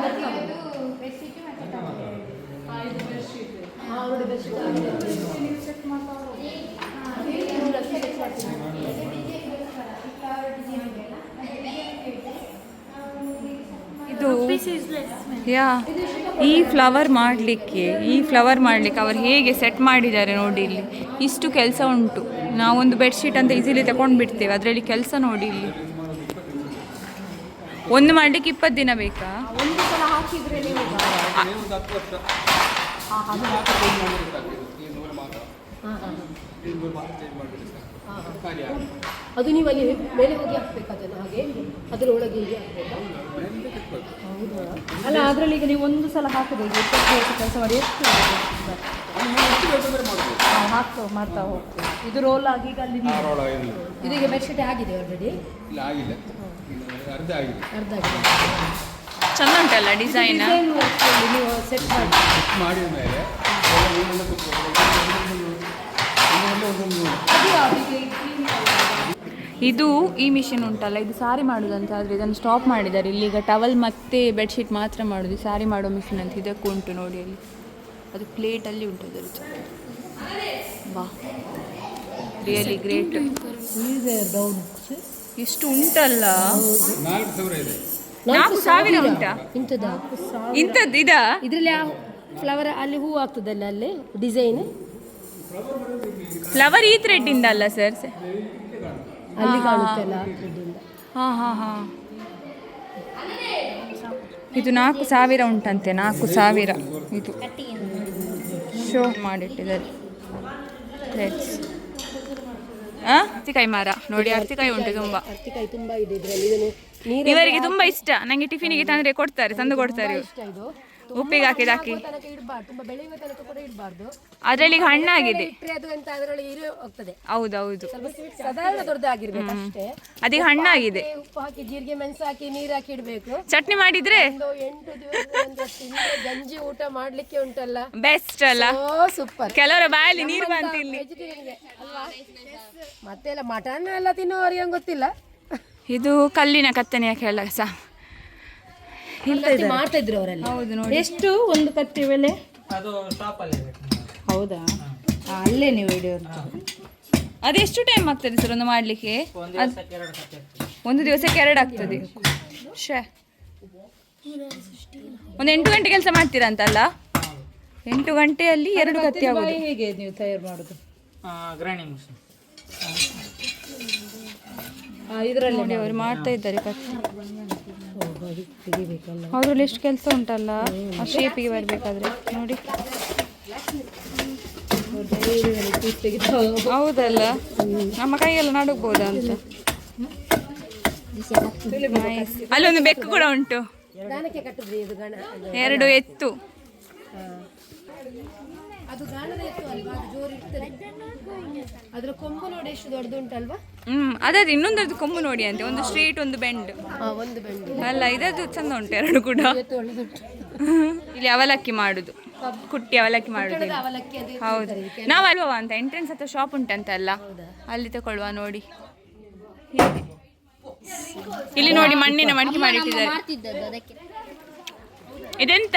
ಬೆಡ್ಶೀಟ್ ಮತ್ತೆ. ಹಾ, ಬೆಸ್ಟ್ ಇದು ಯಾ, ಈ ಫ್ಲವರ್ ಮಾಡಲಿಕ್ಕೆ, ಈ ಫ್ಲವರ್ ಮಾಡಲಿಕ್ಕೆ ಅವರು ಹೇಗೆ ಸೆಟ್ ಮಾಡಿದ್ದಾರೆ ನೋಡಿ ಇಲ್ಲಿ. ಇಷ್ಟು ಕೆಲಸ ಉಂಟು. ನಾವೊಂದು ಬೆಡ್ಶೀಟ್ ಅಂತ ಈಸಿಲಿ ತಗೊಂಡು ಬಿಡ್ತೇವೆ ಅದರಲ್ಲಿ ಕೆಲಸ ನೋಡಿ ಇಲ್ಲಿ. ಒಂದು ಮಾಡಲಿಕ್ಕೆ ಇಪ್ಪತ್ತು ದಿನ ಬೇಕಾ? ಅದು ನೀವು ಅಲ್ಲಿ ಮೇಲೆ ಹೋಗಿ ಹಾಕ್ಬೇಕು ಅದನ್ನು ಹಾಗೆ ಅದರ ಒಳಗೆ ಹೀಗೆ ಹಾಕ್ಬೇಕಾ ಹೌದಾ ಅಲ್ಲ ಅದರಲ್ಲಿ ಈಗ ನೀವು ಒಂದು ಸಲ ಹಾಕಬೇಕು ಇಪ್ಪತ್ತು ವರ್ಷ ಕೆಲಸ ಮಾಡಿ ಎಷ್ಟು ಹಾಕ್ತಾ ಮಾಡ್ತಾ ಹೋಗ್ತೀವಿ ಇದು ರೋಲ್ ಆಗಿ ಈಗ ಅಲ್ಲಿ ಇದೀಗ ಬೆಡ್ಶೀಟ್ ಆಗಿದೆ ಆಲ್ರೆಡಿ ಇಲ್ಲ ಆಗಿಲ್ಲ ಇನ್ನು ಅರ್ಧ ಆಗಿದೆ ಅರ್ಧ ಆಗಿದೆ ಚಂದ ಉಂಟಲ್ಲ ಡಿಸೈನ್ ನೀವು ಸೆಟ್ ಮಾಡಿ ಮಾಡಿದ ಮೇಲೆ ಅದು ಯಾವ್ದು? ಈಗ ಈ clean ಇದು ಈ ಮಿಷಿನ್ ಉಂಟಲ್ಲ ಇದು ಸಾರಿ ಮಾಡೋದಂತ ಆದರೆ ಇದನ್ನು ಸ್ಟಾಪ್ ಮಾಡಿದ್ದಾರೆ. ಇಲ್ಲಿ ಈಗ ಟವಲ್ ಮತ್ತೆ ಬೆಡ್ಶೀಟ್ ಮಾತ್ರ ಮಾಡೋದು ಸಾರಿ ಮಾಡೋ ಮಿಷಿನ್ ಅಂತ ಇದಕ್ಕೂ ಉಂಟು ನೋಡಿ ಅಲ್ಲಿ. ಅದು ಪ್ಲೇಟಲ್ಲಿ ಉಂಟು ಅದರ ವಾ ರಿಯಲಿ ಗ್ರೇಟ್ ಇಷ್ಟು ಉಂಟಲ್ಲ? ನಾಲ್ಕು ಸಾವಿರ ಉಂಟಾ? ಇಂಥದ್ದು ಇಂಥದ್ದು ಇದಾ? ಇದರಲ್ಲಿ ಫ್ಲವರ್ ಅಲ್ಲಿ ಹೂ ಆಗ್ತದಲ್ಲ ಅಲ್ಲಿ ಡಿಸೈನ್ ಫ್ಲವರ್ ಈ ಥ್ರೆಡ್ ಇಂದ ಅಲ್ಲ ಸರ್ ಅಲ್ಲಿ ಕಾಣುತ್ತಲ್ಲ. ಹಾಂ ಹಾಂ. ಹಾಂ ಇದು ನಾಲ್ಕು ಸಾವಿರ ಉಂಟಂತೆ ನಾಲ್ಕು ಸಾವಿರ. ಇದು ಶೋ ಮಾಡಿಟ್ಟಿದ್ದಾರೆ. ಥ್ರೆಡ್ಸ್ ಅರ್ತಿಕಾಯಿ ಮರ? ನೋಡಿ ಅರ್ತಿಕಾಯಿ ಉಂಟು ತುಂಬ. ಅರ್ತಿಕಾಯಿ ತುಂಬಾ ಇದೆ ಇದರಲ್ಲಿ. ಇವರಿಗೆ ತುಂಬಾ ಇಷ್ಟ. ನಂಗೆ ಟಿಫಿನಿಗೆ ತಂದ್ರೆ ಕೊಡ್ತಾರೆ ತಂದು ಕೊಡ್ತಾರೆ ಉಪ್ಪಿಗೆ ಹಾಕಿದ ಹಾಕಿ. ತನಕ ಇಡಬಾರ್ದು ತುಂಬಾ ಬೆಳೆಯುವ ತನಕ ಕೂಡ ಇಡಬಾರ್ದು. ಅದ್ರಲ್ಲಿ ಈಗ ಹಣ್ಣಾಗಿದೆ. ಇಟ್ಟರೆ ಅದು ಎಂತ ಅದರಲ್ಲಿ ಇರೋ ಹೋಗ್ತದೆ. ಹೌದೌದು. ಸ್ವಲ್ಪ ಸಾಧಾರಣ ದೊಡ್ಡದಾಗಿರ್ಬೇಕು ಅಷ್ಟೇ. ಅದೀಗ ಹಣ್ಣಾಗಿದೆ. ಮತ್ತೆ ಉಪ್ಪು ಹಾಕಿ ಜೀರಿಗೆ ಮೆಣಸು ಹಾಕಿ ನೀರು ಹಾಕಿ ಇಡಬೇಕು. ಚಟ್ನಿ ಮಾಡಿದ್ರೆ? ಒಂದು ಎಂಟು ದಿವಸ ತಿಂದ್ರೆ ಗಂಜಿ ಊಟ ಮಾಡ್ಲಿಕ್ಕೆ ಉಂಟಲ್ಲ. ಬೆಸ್ಟ್ ಅಲ್ಲ. ಓ ಸೂಪರ್ ಕೆಲವರ ಬಾಯಲ್ಲಿ ನೀರು ಬಂತು ಇಲ್ಲಿ. ಮತ್ತೆ ಎಲ್ಲ ಮಟನ್ ಎಲ್ಲ ತಿನ್ನುವವರಿಗೆ ಗೊತ್ತಿಲ್ಲ. ಇದು ಕಲ್ಲಿನ ಕತ್ತನೆಯ ಕೆಲಸ ಮಾಡ್ತಾ ಇದ್ರು ಅವರೆಲ್ಲ. ಹೌದು ನೋಡಿ. ಎಷ್ಟು ಒಂದು ಕತ್ತಿ ಬೆಲೆ? ಹೌದಾ? ಆ, ಅಲ್ಲೇ ನೀವು ಹಿಡಿಯೋದು ಅದೆಷ್ಟು ಟೈಮ್ ಆಗ್ತದೆ ಸರ್ ಒಂದು ಮಾಡಲಿಕ್ಕೆ? ಅದ್- ಒಂದು ದಿವಸಕ್ಕೆ ಎರಡು ಆಗ್ತದೆ. ಶೇ ಒಂದು ಎಂಟು ಗಂಟೆ ಕೆಲಸ ಮಾಡ್ತೀರಾ ಅಂತಲ್ಲ? ಎಂಟು ಗಂಟೆಯಲ್ಲಿ ಎರಡು ಕತ್ತಿ ಆಗೋದು. ಹೇಗೆ ನೀವು ತಯಾರು ಮಾಡೋದು? ಇದರಲ್ಲಿ ಅವ್ರು ಮಾಡ್ತಾ ಇದ್ದಾರೆ ಕತ್ತಿ. ಅದ್ರಲ್ಲಿ ಎಷ್ಟು ಕೆಲಸ ಉಂಟಲ್ಲ? ಆ ಶೇಪಿಗೆ ಬರಬೇಕಾದ್ರೆ. ನೋಡಿ. ಹೌದಲ್ಲ? ನಮ್ಮ ಕೈಯೆಲ್ಲ ನಡುಗ್ಬೋದಾ ಅಂತ. ಅಲ್ಲೊಂದು ಬೆಕ್ಕು ಕೂಡ ಉಂಟು. ಎರಡು ಎತ್ತು. ಅದು ಗಾಣದ ಎತ್ತು ಅಲ್ವಾ? ಅದು ಜೋರು ಇರ್ತದೆ ಅದರ ಕೊಂಬು ನೋಡಿ ಎಷ್ಟು ದೊಡ್ಡದುಂಟಲ್ವಾ ಹ್ಮ್ ಅದೇ ಇನ್ನೊಂದರದ್ದು ಕೊಂಬು ನೋಡಿ ಅಂತೆ ಒಂದು ಸ್ಟ್ರೇಟ್ ಒಂದು ಬೆಂಡ್ ಒಂದು ಬೆಂಡ್ ಅಲ್ಲ ಇದದ್ದು ಚಂದ ಉಂಟು ಎರಡು ಕೂಡ. ಇಲ್ಲಿ ಅವಲಕ್ಕಿ ಮಾಡುದು. ಕುಟ್ಟಿ ಅವಲಕ್ಕಿ ಮಾಡುದು ಹೌದು. ನಾವು ಅಲ್ವಾ ಅಂತ ಎಂಟ್ರೆನ್ಸ್ ಹತ್ರ ಶಾಪ್ ಉಂಟಂತಲ್ಲ ಅಲ್ಲಿ? ತಕೊಳ್ಳುವ ನೋಡಿ. ಹೀಗೆ. ಇಲ್ಲಿ ನೋಡಿ ಮಣ್ಣಿನ ಮಡಿಕೆ ಮಾಡಿಟ್ಟಿದ್ದಾರೆ. ಇದೆಂತ?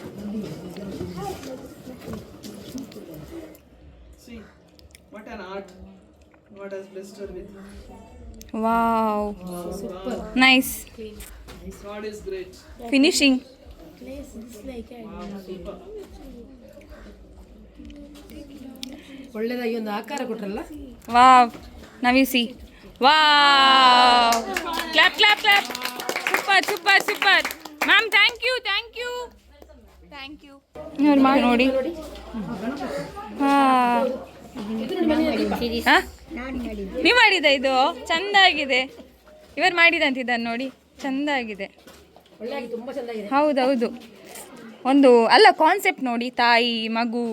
God has blessed her with. Wow nice God is great. Finishing ಒಳ್ಳೆದಾಗಿ ಒಂದು ಆಕಾರ ಕೊಟ್ರಲ್ಲ? Wow ನವಿಸಿ wow clap clap clap super super super ma'am thank you thank you thank you ನೋಡಿ ಮಾಡಿ ನೋಡಿ. ಹಾ ಹಾ? ನೀವು ಮಾಡಿದ ಇದು? ಚಂದ ಆಗಿದೆ ಇವರು ಮಾಡಿದಂತ ಇದನ್ನು ನೋಡಿ. ಚಂದ ಆಗಿದೆ ತುಂಬಾ ಚೆನ್ನಾಗಿದೆ ಹೌದೌದು. ಒಂದು ಅಲ್ಲ ಕಾನ್ಸೆಪ್ಟ್ ನೋಡಿ. ತಾಯಿ ಮಗು.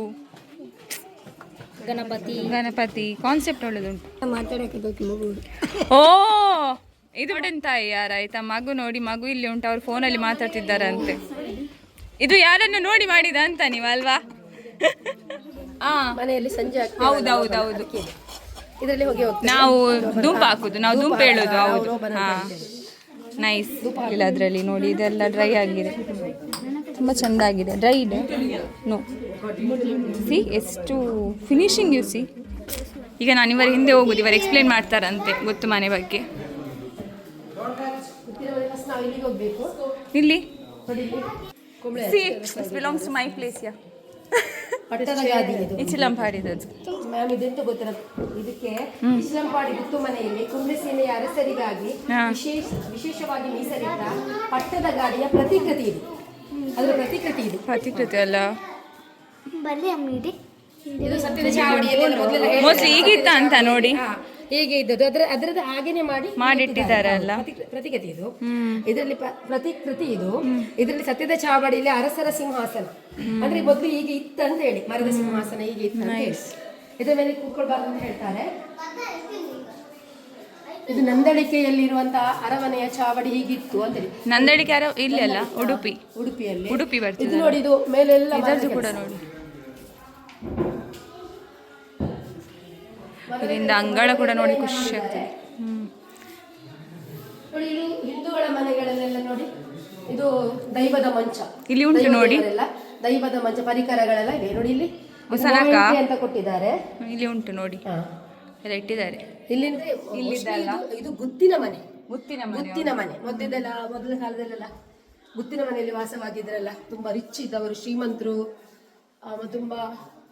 ಗಣಪತಿ. ಗಣಪತಿ. ಕಾನ್ಸೆಪ್ಟ್ ಒಳ್ಳೆದುಂಟು. ಮಾತಾಡಕ್ಕೆ ಓ! ಇದು ಎಂತ ತಾಯಿ ಯಾರ? ಆಯ್ತಾ? ಮಗು ನೋಡಿ ಮಗು ಇಲ್ಲಿ ಉಂಟು. ಅವ್ರು ಫೋನಲ್ಲಿ ಮಾತಾಡ್ತಿದ್ದಾರಂತೆ. ಇದು ಯಾರನ್ನು ನೋಡಿ ಮಾಡಿದ ಅಂತ ನೀವಲ್ವಾ? ಮನೆಯಲ್ಲಿ ಸಂಜೆ ಹೌದೌದೌದು ಇದರಲ್ಲಿ ಹೋಗಿ ಹೋಗ್ತದೆ ನಾವು ದುಂಪ ಹಾಕುದು ನಾವು ದುಂಪ ಹೇಳೋದು ಹೌದು. ಹಾ. ನೈಸ್ ಇಲ್ಲ ಅದರಲ್ಲಿ ನೋಡಿ ಇದೆಲ್ಲ ಡ್ರೈ ಆಗಿದೆ. ತುಂಬ ಚೆಂದ ಆಗಿದೆ. ಡ್ರೈ ಇದೆ ನೋ ಸಿ ಎಷ್ಟು ಫಿನಿಶಿಂಗ್ ಯು ಸಿ ಈಗ ನಾನು ಇವರ ಹಿಂದೆ ಹೋಗುದು ಇವರು ಎಕ್ಸ್ಪ್ಲೇನ್ ಮಾಡ್ತಾರಂತೆ ಗೊತ್ತು ಮನೆ ಬಗ್ಗೆ. ಇಲ್ಲಿ. See belongs to my place yeah ಇಚ್ಚಿಲಂಪಾಡಿದದು ma'am ಇದೆಂತ ಗೊತ್ತಿರ ಇದಕ್ಕೆ ಇಸ್ಲಾಂಪಾಡಿ ಗುತ್ತು ಮನೆಯಲ್ಲಿ ಕುಂಬ್ಳೆ ಸೇನೆಯ ಅರಸರಿಗಾಗಿ. ವಿಶೇಷ ವಿಶೇಷವಾಗಿ ಪಟ್ಟದ ಗಾಡಿಯ ಪ್ರತಿಕೃತಿ ಇದು. ಅದರ ಪ್ರತಿಕೃತಿ ಇದು. ಪ್ರತಿಕೃತಿ ಅಲ್ಲ. ಬರ್ಲಿ ಅಮ್ಮ ಇದು ಸತ್ಯದ ಚಾವಡಿಯಲ್ಲಿ ಮೊದಲೆಲ್ಲ ಹೇಳ್ತಾರೆ. ಮೋಸ್ಟ್ಲಿ ಈಗಿತ್ತ ಅಂತ ನೋಡಿ. ಹೀಗೆ ಇದ್ದದ್ದು? ಅದರ ಅದರದ್ದು ಹಾಗೇನೆ ಮಾಡಿ ಮಾಡಿಟ್ಟಿದ್ದಾರೆ ಅಲ್ಲ? ಪ್ರತಿಗತಿ ಪ್ರತಿಕೃತಿ ಇದು ಇದರಲ್ಲಿ ಪ್ರತಿಕೃತಿ ಇದು. ಇದರಲ್ಲಿ ಸತ್ಯದ ಚಾವಡಿಯಲ್ಲಿ ಅರಸರ ಸಿಂಹಾಸನ. ಅಂದ್ರೆ ಮೊದಲು ಹೀಗೆ ಇತ್ತು ಅಂತ ಹೇಳಿ. ಮರದ ಸಿಂಹಾಸನ ಹೀಗೆ ಇತ್ತು ಅಂತ ಹೇಳಿ ಇದರ ಮೇಲೆ ಕೂತ್ಕೊಳ್ಬಾರ್ದು ಅಂತ ಹೇಳ್ತಾರೆ. ಇದು ನಂದಳಿಕೆಯಲ್ಲಿರುವಂತಹ ಅರಮನೆಯ ಚಾವಡಿ ಹೀಗಿತ್ತು ಅಂತ ಹೇಳಿ. ನಂದಳಿಕೆ ಅರ ಇಲ್ಲಿ ಅಲ್ಲ ಉಡುಪಿ. ಉಡುಪಿಯಲ್ಲಿ. ಉಡುಪಿ ಬರ್ತದೆ ಇದು ನೋಡಿ ಇದು ಮೇಲೆಲ್ಲ ಕೂಡ ನೋಡಿ. ಇದರಿಂದ ಅಂಗಳ ಕೂಡ ನೋಡಿ ಖುಷಿ ಆಗ್ತದೆ. ನೋಡಿ ಇದು ಹಿಂದೂಗಳ ಮನೆಗಳಲ್ಲೆಲ್ಲ ನೋಡಿ ಇದು ದೈವದ ಮಂಚ. ಇಲ್ಲಿ ಉಂಟು ನೋಡಿ. ದೈವದ ಮಂಚ ಪರಿಕರಗಳೆಲ್ಲ ಇದೆ. ನೋಡಿ ಇಲ್ಲಿ ಅಂತ ಕೊಟ್ಟಿದ್ದಾರೆ. ಇಲ್ಲಿ ಉಂಟು ನೋಡಿ. ಎಲ್ಲ ಇಟ್ಟಿದ್ದಾರೆ. ಇಲ್ಲಿ ಇದು- ಇದು ಗುತ್ತಿನ ಮನೆ. ಮುತ್ತಿನ ಗುತ್ತಿನ ಮನೆ. ಮೊದಲೆಲ್ಲ ಮೊದಲ ಕಾಲದಲ್ಲೆಲ್ಲ ಗುತ್ತಿನ ಮನೆಯಲ್ಲಿ ವಾಸವಾಗಿದ್ರಲ್ಲ ತುಂಬಾ ರಿಚ್ ಇದ್ದವರು ಶ್ರೀಮಂತರು ತುಂಬಾ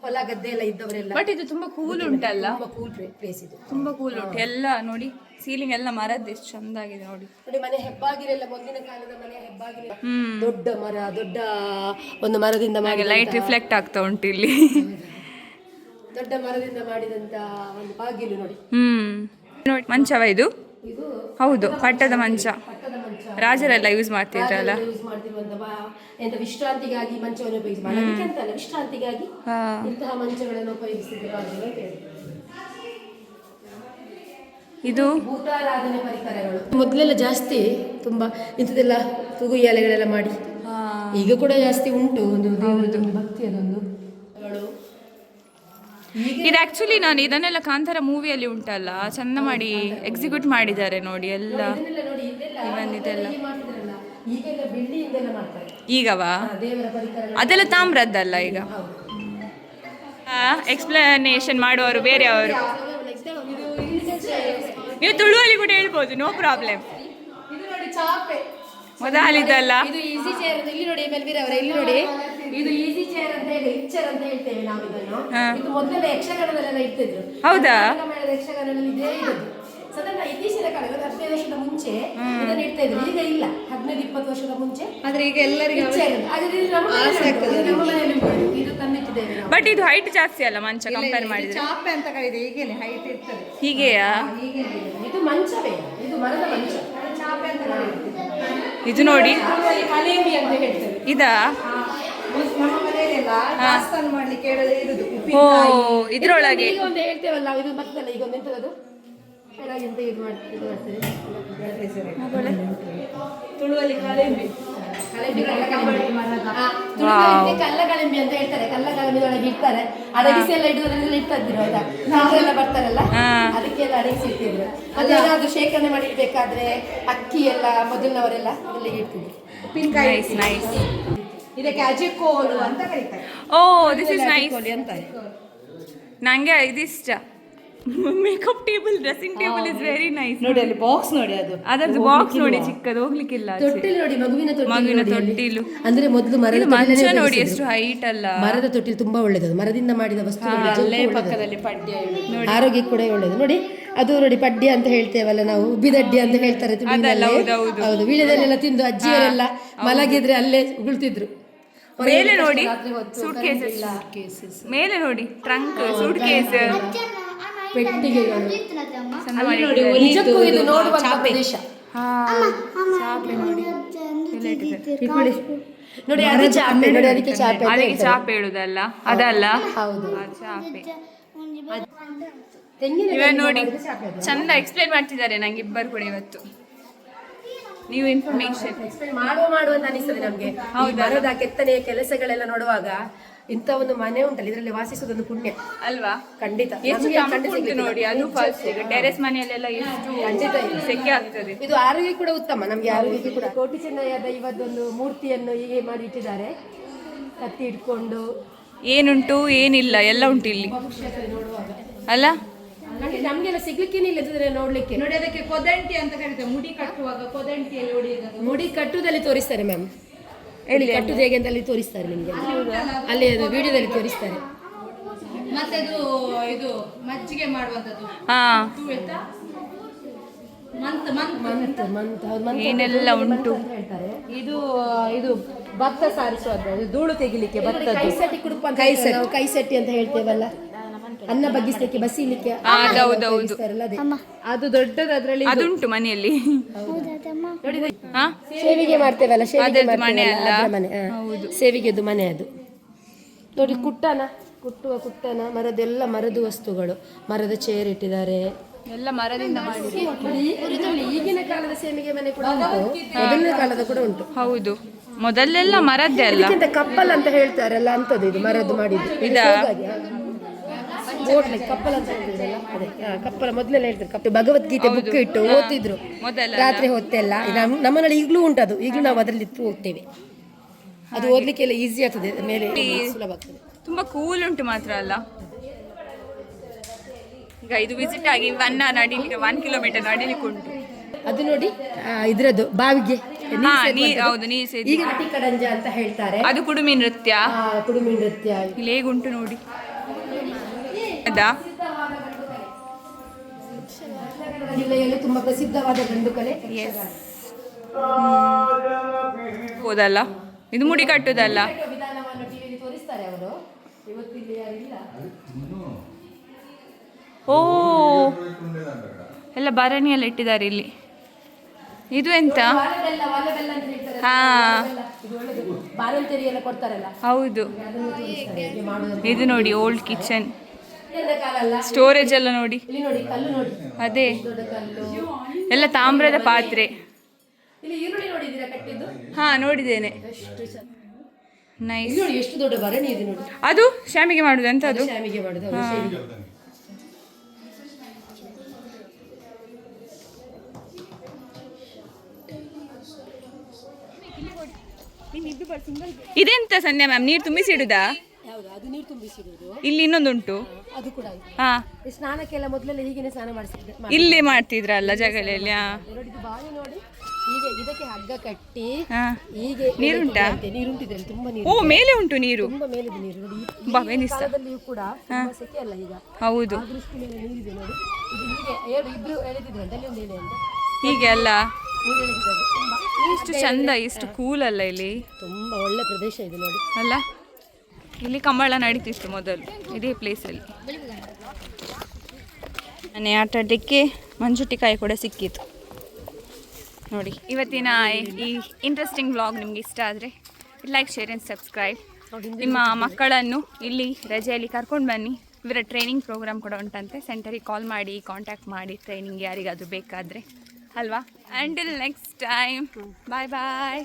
ಹೊಲ ಗದ್ದೆ ಎಲ್ಲ ಇದ್ದವರೆಲ್ಲ ಬಟ್ ಇದು ತುಂಬಾ ಕೂಲ್ ಉಂಟಲ್ಲ? ತುಂಬಾ ಕೂಲ್ ಪ್ಲೇಸ್ ಇದು. ತುಂಬಾ ಕೂಲ್ ಉಂಟು. ಎಲ್ಲ ನೋಡಿ ಸೀಲಿಂಗ್ ಎಲ್ಲ ಮರದ್ದು ಎಷ್ಟು ಚಂದ ಆಗಿದೆ ನೋಡಿ. ನೋಡಿ ಮನೆ ಹೆಬ್ಬಾಗಿಲೆಲ್ಲ ಮೊದಲಿನ ಕಾಲದ ಮನೆ ಹೆಬ್ಬಾಗಿಲ. ದೊಡ್ಡ ಮರ ದೊಡ್ಡ ಒಂದು ಮರದಿಂದ ಮಾಡಿ ಲೈಟ್ ರಿಫ್ಲೆಕ್ಟ್ ಆಗ್ತಾ ಉಂಟು ಇಲ್ಲಿ. ದೊಡ್ಡ ಮರದಿಂದ ಮಾಡಿದಂತ ಒಂದು ಬಾಗಿಲು ನೋಡಿ. ಹ್ಮ್. ನೋಡಿ ಮಂಚವ ಇದು? ಹೌದು ಪಟ್ಟದ ಮಂಚ. ರಾಜರೆಲ್ಲ ಯೂಸ್ ಮಾಡ್ತಿದ್ರಲ್ಲ? ಮಾಡ್ತಿರುವಂತ ಎಂತ ವಿಶ್ರಾಂತಿಗಾಗಿ ಮಂಚವನ್ನು ಉಪಯೋಗಿಸಿ ಅಂತ ಅಲ್ಲ ವಿಶ್ರಾಂತಿಗಾಗಿ ಇಂತಹ ಮಂಚಗಳನ್ನು ಉಪಯೋಗಿಸಿದ್ರು ಅಂತ ಹೇಳಿ. ಇದು ಭೂತಾರಾಧನೆ ಪರಿಕರಗಳು. ಮೊದಲೆಲ್ಲ ಜಾಸ್ತಿ ತುಂಬಾ ಇಂಥದ್ದೆಲ್ಲ ತೂಗು ಎಲೆಗಳೆಲ್ಲ ಮಾಡಿ. ಈಗ ಕೂಡ ಜಾಸ್ತಿ ಉಂಟು. ಒಂದು ಭಕ್ತಿ ಅದೊಂದು. ಇದು ಆಕ್ಚುಲಿ ನಾನು ಇದನ್ನೆಲ್ಲ ಕಾಂತಾರ ಮೂವಿಯಲ್ಲಿ ಉಂಟಲ್ಲ ಚಂದ ಮಾಡಿ ಎಕ್ಸಿಕ್ಯೂಟ್ ಮಾಡಿದ್ದಾರೆ ನೋಡಿ ಎಲ್ಲ. ಇವನ್ ಇದೆಲ್ಲ ಈಗೆಲ್ಲ ಬೆಳ್ಳಿಯಿಂದೆಲ್ಲ ಮಾಡ್ತಾರೆ. ಈಗವಾ? ದೇವರ ಪರಿಕರಗಳು. ಅದೆಲ್ಲ ತಾಮ್ರದ್ದಲ್ಲ ಈಗ? ಎಕ್ಸ್ಪ್ಲನೇಷನ್ ಮಾಡುವವರು ಬೇರೆಯವರು. ನೀವು ತುಳುವಲ್ಲಿ ಕೂಡ ಹೇಳ್ಬೋದು ನೋ ಪ್ರಾಬ್ಲಮ್ ಇದು ನೋಡಿ ಚಾಪೆ. ಮೊದಲಿದ್ದಲ್ಲ? ಇದು ಈಸಿ ಚೇರ್ ಇಲ್ಲಿ ನೋಡಿ ಮೆಲ್ವೀರ್ ಅವರ ಇಲ್ಲಿ ನೋಡಿ. ಇದು ಈಸಿ ಚೇರ್ ಅಂತ ಹೇಳಿ ಇಚ್ಚರ್ ಅಂತ ಹೇಳ್ತೇವೆ ನಾವು ಇದನ್ನು. ಇದು ಮೊದಲೆಲ್ಲ ಯಕ್ಷಗಾನದಲ್ಲೆಲ್ಲ ಇರ್ತಿದ್ರು ಹೌದಾ? ಯಕ್ಷಗಾನದಲ್ಲಿ ಇದೇ ಇರೋದು ಸಾಧಾರಣ ಇತ್ತೀಚಿನ ಕಾಲ ಒಂದು ಹದಿನೈದು ವರ್ಷದ ಮುಂಚೆ ಇದನ್ನ ಇಡ್ತಾ ಇದ್ರು. ಈಗ ಇಲ್ಲ. ಹದಿನೈದು ಇಪ್ಪತ್ತು ವರ್ಷದ ಮುಂಚೆ ಆದ್ರೆ ಈಗ ಎಲ್ಲರಿಗೂ ಇದು ನಮ್ಮ ಮನೆಯಲ್ಲಿ ತಂದಿಟ್ಟಿದ್ದೇವೆ ಬಟ್ ಇದು ಹೈಟ್ ಜಾಸ್ತಿ ಅಲ್ಲ ಮಂಚ ಕಂಪೇರ್ ಮಾಡಿದ್ರೆ? ಚಾಪೆ ಅಂತ ಕರೀದೆ ಈಗೇನೆ ಹೈಟ್ ಇರ್ತದೆ. ಹೀಗೆಯಾ? ಇದು. ಮಂಚವೇ ಇದು. ಮರದ ಮಂಚ. ಚಾಪೆ ಅಂತ. ಇದು ನೋಡಿ. ಅಂತ ಹೇಳ್ತೇವೆ ಇದಾ? ನಮ್ಮ ಮನೆಯಲ್ಲೆಲ್ಲ ದಾಸ್ತಾನು ಮಾಡ್ಲಿಕ್ಕೆ ಇರುದು ಓ ಇದ್ರೊಳಗೆ. ಒಂದು ಹೇಳ್ತೇವಲ್ಲ ಇದು ಕೆಳಗಿಂದ ಇದು ಮಾಡ್ತೀವಿ ತುಳುವಲ್ಲಿ ಕಲೆಂಬಿ. ಕಲೆಂಬಿ ಹಾ, ತುಳುವಿನಲ್ಲಿ ಕಲ್ಲ ಕಲೆಂಬಿ ಅಂತ ಹೇಳ್ತಾರೆ. ಕಲ್ಲ ಕಲೆಂಬಿದೊಳಗೆ ಇಡ್ತಾರೆ. ಅಡಗಿಸಿ ಎಲ್ಲ ಇಡುವುದ್ರಲ್ಲಿ ಇಡ್ತಾ ಇದ್ರು ಆಯ್ತಾ ಎಲ್ಲ ಬರ್ತಾರಲ್ಲ? ಹಾ. ಅದಕ್ಕೆಲ್ಲ ಅಡಗಿಸಿ ಇಡ್ತಿದ್ರು ಏನಾದ್ರು ಶೇಖರಣೆ ಮಾಡಿ ಇಡ್ಬೇಕಾದ್ರೆ ಅಕ್ಕಿ ಎಲ್ಲ ಮೊದಲಿನವರೆಲ್ಲ ಅಲ್ಲಿಗೆ ಇಡ್ತಿದ್ರು. ಉಪ್ಪಿನಕಾಯಿ ಇದಕ್ಕೆ ಅಜಿಕೋಲು ಅಂತ ಕರೀತಾರೆ. ಓ ದಿಸ್ ಇಸ್ ನೈಸ್ ಅಜಿಕೋಲಿ ಅಂತಾರೆ. ನಂಗೆ ಇದಿಷ್ಟ. Makeup table dressing table is very nice ನೋಡಿ ಅಲ್ಲಿ ಬಾಕ್ಸ್ ನೋಡಿ ಅದು. ಅದರದ್ದು ಬಾಕ್ಸ್ ನೋಡಿ ಚಿಕ್ಕದು ಹೋಗ್ಲಿಕ್ಕಿಲ್ಲ. ತೊಟ್ಟಿಲು ನೋಡಿ ಮಗುವಿನ ತೊಟ್ಟಿಲು ಮಗುವಿನ ತೊಟ್ಟಿಲು. ಅಂದ್ರೆ ಮೊದಲು ಮರದ ಮಂಚ ನೋಡಿ ಎಷ್ಟು ಹೈಟ್ ಅಲ್ಲ. ಮರದ ತೊಟ್ಟಿಲು ತುಂಬಾ ಒಳ್ಳೇದು. ಮರದಿಂದ ಮಾಡಿದ ವಸ್ತು ಅಲ್ಲೇ ಪಕ್ಕದಲ್ಲಿ ಪಡ್ಯ ನೋಡಿ. ಆರೋಗ್ಯಕ್ಕೆ ಕೂಡ ಒಳ್ಳೇದು. ನೋಡಿ ಅದು ನೋಡಿ ಪಡ್ಡಿ ಅಂತ ಹೇಳ್ತೇವಲ್ಲ ನಾವು. ಉಬ್ಬಿದಡ್ಡಿ ಅಂತ ಹೇಳ್ತಾರೆ ಹೌದು, ವೀಳ್ಯದಲ್ಲೆಲ್ಲ ತಿಂದು ಅಜ್ಜಿಯರೆಲ್ಲ ಮಲಗಿದ್ರೆ ಅಲ್ಲೇ ಉಗುಳ್ತಿದ್ರು. ಮೇಲೆ ನೋಡಿ ಸೂಟ್ ಕೇಸಸ್ ಮೇಲೆ ನೋಡಿ ಟ್ರಂಕ್ ಸೂಟ್ ಕೇಸ್ ಪೆಟ್ಟಿಗೆಗಳು. ಚಂದ ನೋಡಿ ನಿಜಕ್ಕೂ ಇದು ನೋಡುವಂತ ಪ್ರದೇಶ ಹಾ. ಚಾಪೆ ನೋಡಿ. ನೋಡಿ. ಅದು ಚಾಪೆ ನೋಡಿ ಅದಕ್ಕೆ ಚಾಪೆ ಅಂತ ಅದಕ್ಕೆ ಹೇಳ್ತಾರೆ. ಚಾಪೆ ಹೇಳುದಲ್ಲ ಅದಲ್ಲ? ಹೌದು. ಆ ಚಾಪೆ. ಇವಾಗ ನೋಡಿ ಚಂದ ಎಕ್ಸ್ಪ್ಲೈನ್ ಮಾಡ್ತಿದ್ದಾರೆ ನಂಗೆ ಇಬ್ಬರು ಕೂಡ ಇವತ್ತು. ನೀವು ಇನ್ಫಾರ್ಮೇಶನ್ ಮಾಡುವ ಮಾಡುವ ಅಂತ ಅನಿಸ್ತದೆ ನಮ್ಗೆ. ಹೌದು? ಮರದ ಕೆತ್ತನೆಯ ಕೆಲಸಗಳೆಲ್ಲ ನೋಡುವಾಗ ಇಂಥ ಒಂದು ಮನೆ ಉಂಟಲ್ಲ ಇದರಲ್ಲಿ ವಾಸಿಸೋದೊಂದು ಪುಣ್ಯ. ಅಲ್ವಾ? ಖಂಡಿತ. ಎಷ್ಟು ತಂಪು ಉಂಟು ನೋಡಿ ಅದು ಫಸ್ಟ್ ಈಗ ಟೆರೆಸ್ ಮನೆಯಲ್ಲೆಲ್ಲ ಖಂಡಿತ ಎಷ್ಟು. ಸೆಕೆ ಆಗ್ತದೆ. ಇದು ಆರೋಗ್ಯ ಕೂಡ ಉತ್ತಮ ನಮ್ಗೆ ಆರೋಗ್ಯ ಕೂಡ. ಕೋಟಿ ಚೆನ್ನಯ್ಯದ ಇವತ್ತೊಂದು ಮೂರ್ತಿಯನ್ನು ಹೀಗೆ ಮಾಡಿ ಇಟ್ಟಿದ್ದಾರೆ. ಕತ್ತಿ ಇಟ್ಕೊಂಡು. ಏನುಂಟು ಏನಿಲ್ಲ ಎಲ್ಲ ಉಂಟು ಇಲ್ಲಿ. ಅಲ್ಲ? ನಮ್ಗೆಲ್ಲ ಸಿಗ್ಲಿಕ್ಕೇನಿಲ್ಲ ಇದ್ರೆ ನೋಡ್ಲಿಕ್ಕೆ. ನೋಡಿ ಅದಕ್ಕೆ ಕೊದಂಟಿ ಅಂತ ಕರೀತಾರೆ. ಮುಡಿ ಕಟ್ಟುವಾಗ ಕೊದಂಟಿಯಲ್ಲಿ ಮುಡಿ ಕಟ್ಟುದಲ್ಲಿ ತೋರಿಸ್ತಾರೆ ಮ್ಯಾಮ್. ಎಲ್ಲಿ ಕಟ್ಟು ಹೇಗೆ ಅಂತ ಅಲ್ಲಿ ತೋರಿಸ್ತಾರೆ ನಿಮಗೆ. ಅಲ್ಲಿ ಅದು ವಿಡಿಯೋದಲ್ಲಿ ತೋರಿಸ್ತಾರೆ. ಮತ್ತೆ ಅದು ಇದು ಮಜ್ಜಿಗೆ ಮಾಡುವಂತದ್ದು ಹಾ. Month month. Month month. ಏನೆಲ್ಲ ಉಂಟು? ಹೇಳ್ತಾರೆ. ಇದು ಇದು ಭತ್ತ ಸಾರಿಸುವಂತ ಇದು ಧೂಳು ತೆಗಿಲಿಕ್ಕೆ ಭತ್ತ ಕೈಸಟ್ಟಿ ಕೈಸಟ್ಟಿ. ನಾವು ಅಂತ ಹೇಳ್ತೇವಲ್ಲ. ಅನ್ನ ಬಗ್ಗಿಸ್ಲಿಕ್ಕೆ ಬಸಿಲಿಕ್ಕೆ ಅದೇ. ಅದು. ದೊಡ್ಡದು ಅದ್ರಲ್ಲಿ ಇದು. ಅದುಂಟು ಮನೆಯಲ್ಲಿ. ಸೇವಿಗೆ ಮಾಡ್ತೇವಲ್ಲ ಸೇವಿಗೆದು ಅದರದ್ದು ಮನೆ ಅದು. ನೋಡಿ ಕುಟ್ಟನ ಕುಟ್ಟುವ ಕುಟ್ಟನ ಮರದೆಲ್ಲ ಮರದ ವಸ್ತುಗಳು. ಮರದ ಚೇರ್ ಇಟ್ಟಿದ್ದಾರೆ. ಎಲ್ಲ ಮರದಿಂದ ಈಗಿನ ಕಾಲದ ಸೇವಿಗೆ ಮನೆ ಕೂಡ ಉಂಟು. ಮೊದಲನೇ ಕಾಲದ ಕೂಡ ಉಂಟು. ಹೌದು. ಮೊದಲೆಲ್ಲ ಮರದ್ದೆ ಅಲ್ಲ. ಕಪ್ಪಲ್ ಅಂತ ಹೇಳ್ತಾರಲ್ಲ ಅಂತದ್ದು ಇದು ಮರದ್ದು ಮಾಡಿದ್ದು. ಇದಾ? ಓಟ್ಲಿ ಕಪ್ಪಲ ಅಂತ ಹೇಳ್ತಿದ್ರಲ್ಲ? ಅದೇ ಹಾ, ಕಪ್ಪಲ ಮೊದಲೆಲ್ಲ ಹೇಳ್ತಾರೆ ಕಪ್ಪ ಭಗವದ್ಗೀತೆ ಬುಕ್ ಇಟ್ಟು ಓದ್ತಿದ್ರು. ಮೊದಲ ರಾತ್ರಿ ಹೊತ್ತೆಲ್ಲ. ನಮ್ಮ ನಮ್ಮನೇಲಿ ಈಗಲೂ ಉಂಟು ಅದು ಈಗಲೂ ನಾವು ಅದರಲ್ಲಿ ಇತ್ತು ಹೋಗ್ತೇವೆ ಅದು ಓದ್ಲಿಕ್ಕೆಲ್ಲ ಈಸಿ ಆಗ್ತದೆ. ಮೇಲೆ ಸುಲಭ ಆಗ್ತದೆ. ತುಂಬಾ ಕೂಲ್ ಉಂಟು ಮಾತ್ರ ಅಲ್ಲ? ಈಗ ಇದು ವಿಸಿಟ್ ಆಗಿ ಒನ್ ನಡಿಲಿಕ್ಕೆ ಒನ್ ಕಿಲೋಮೀಟರ್ ನಡಿಲಿಕ್ಕೆ ಉಂಟು. ಅದು ನೋಡಿ ಆ, ಇದ್ರದ್ದು ಬಾವಿಗೆ. ಹಾ ಹೌದು ಸೇರಿ ಈಗ ಕಡಂಜ ಅಂತ ಹೇಳ್ತಾರೆ. ಅದು ಕುಡುಮಿ ನೃತ್ಯ. ಆ, ಕುಡುಮಿ ನೃತ್ಯ. ಇಲ್ಲಿ ಹೇಗುಂಟು ನೋಡಿ. ಜಿಲ್ಲೆಯಲ್ಲಿ ತುಂಬಾ ಪ್ರಸಿದ್ಧವಾದ ಗಂಡು ಕಲೆ. ಹೋದಲ್ಲ? ಇದು ಮುಡಿ ಕಟ್ಟುದಲ್ಲ? ಓ ಎಲ್ಲ ಬರಣಿಯಲ್ಲಿ ಎಲ್ಲ ಇಟ್ಟಿದ್ದಾರೆ ಇಲ್ಲಿ. ಇದು ಎಂತ? ಹಾ. ಹೌದು. ಇದು ನೋಡಿ ಓಲ್ಡ್ ಕಿಚನ್ ಸ್ಟೋರೇಜ್ ಎಲ್ಲ ನೋಡಿ. ಅದೇ. ಎಲ್ಲ ತಾಮ್ರದ ಪಾತ್ರೆ. ಹಾ ನೋಡಿದ್ದೇನೆ. ನೈಸ್ ಇಲ್ಲಿ ನೋಡಿ ಎಷ್ಟು ದೊಡ್ಡ ಭರಣಿ ಇದೆ ನೋಡಿ. ಅದು ಶ್ಯಾಮಿಗೆ ಮಾಡುದು ಅಂತ ಅದು ಮಾಡುದು. ಇದೆಂತ ಸಂಧ್ಯಾ ಮ್ಯಾಮ್ ನೀರು ತುಂಬಿಸಿಡುದಾ? ಹೌದು ಅದು ನೀರು ತುಂಬಿಸಿಡುವುದು ಇಲ್ಲಿ ಇನ್ನೊಂದುಂಟು? ಅದು ಕೂಡ. ಹಾ. ಈ ಸ್ನಾನಕ್ಕೆಲ್ಲ ಮೊದಲೆಲ್ಲ ಹೀಗೇನೆ ಸ್ನಾನ ಮಾಡ್ತಿದ್ದೆ ಇಲ್ಲಿ ಮಾಡ್ತಿದ್ರಲ್ಲ ಜಗಳೆಲ್ಲ ಹಾ. ನೋಡಿ ಇದು ಬಾವಿ ನೋಡಿ. ಹೀಗೆ ಇದಕ್ಕೆ ಹಗ್ಗ ಕಟ್ಟಿ ಹಾ. ಹೀಗೆ ನೀರುಂಟಾ? ಎಳೆದಿದ್ರಂತೆ. ನೀರುಂಟು ಇದರಲ್ಲಿ ತುಂಬಾ ನೀರು ಓ ಮೇಲೆ ಉಂಟು ನೀರು? ತುಂಬಾ ಮೇಲಿದೆ ನೀರು ನೋಡಿ. ಈ- ಈ ಕಾಲದಲ್ಲಿಯೂ ಕೂಡ ತುಂಬಾ ಸೆಕೆ ಅಲ್ಲ ಈಗ. ಹೌದು. ಆ ದೃಷ್ಟಿ ಮೇಲೆ ನೀರಿದೆ ನೋಡಿ. ಇದು ಹೀಗೆ ಎರಡು ಇಬ್ರು ಎಳೆದಿದ್ರಂತೆ ಅಲ್ಲಿ ಒಂದು ಎಳೆ ಅಂತ ಹೀಗೆ ಅಲ್ಲ? ಇಷ್ಟು ಎಳೆದಿದ್ದಾರೆ. ತುಂಬಾ ಎಷ್ಟು ಚಂದ ಇಷ್ಟು ಕೂಲ್ ಅಲ್ಲ ಇಲ್ಲಿ? ತುಂಬಾ ಒಳ್ಳೆ ಪ್ರದೇಶ ಇದೆ ನೋಡಿ. ಅಲ್ಲ? ಇಲ್ಲಿ ಕಂಬಳ ನಡೀತಿತ್ತು ಮೊದಲು ಇದೇ ಪ್ಲೇಸಲ್ಲಿ ಮನೆ ಆಟ ಆಡಲಿಕ್ಕೆ ಮಂಜುಟಿಕಾಯಿ ಕೂಡ ಸಿಕ್ಕಿತ್ತು. ನೋಡಿ. ಇವತ್ತಿನ ಈ ಇಂಟ್ರೆಸ್ಟಿಂಗ್ ವ್ಲಾಗ್ ನಿಮ್ಗೆ ಇಷ್ಟ ಆದರೆ ಲೈಕ್ ಶೇರ್ ಆ್ಯಂಡ್ ಸಬ್ಸ್ಕ್ರೈಬ್ ನಿಮ್ಮ ಮಕ್ಕಳನ್ನು ಇಲ್ಲಿ ರಜೆಯಲ್ಲಿ ಕರ್ಕೊಂಡು ಬನ್ನಿ. ಇವರ ಟ್ರೈನಿಂಗ್ ಪ್ರೋಗ್ರಾಮ್ ಕೂಡ ಉಂಟಂತೆ. ಸೆಂಟರಿಗೆ ಕಾಲ್ ಮಾಡಿ ಕಾಂಟ್ಯಾಕ್ಟ್ ಮಾಡಿ ಟ್ರೈನಿಂಗ್ ಯಾರಿಗಾದರೂ ಬೇಕಾದರೆ. ಅಲ್ವಾ? Until next time bye bye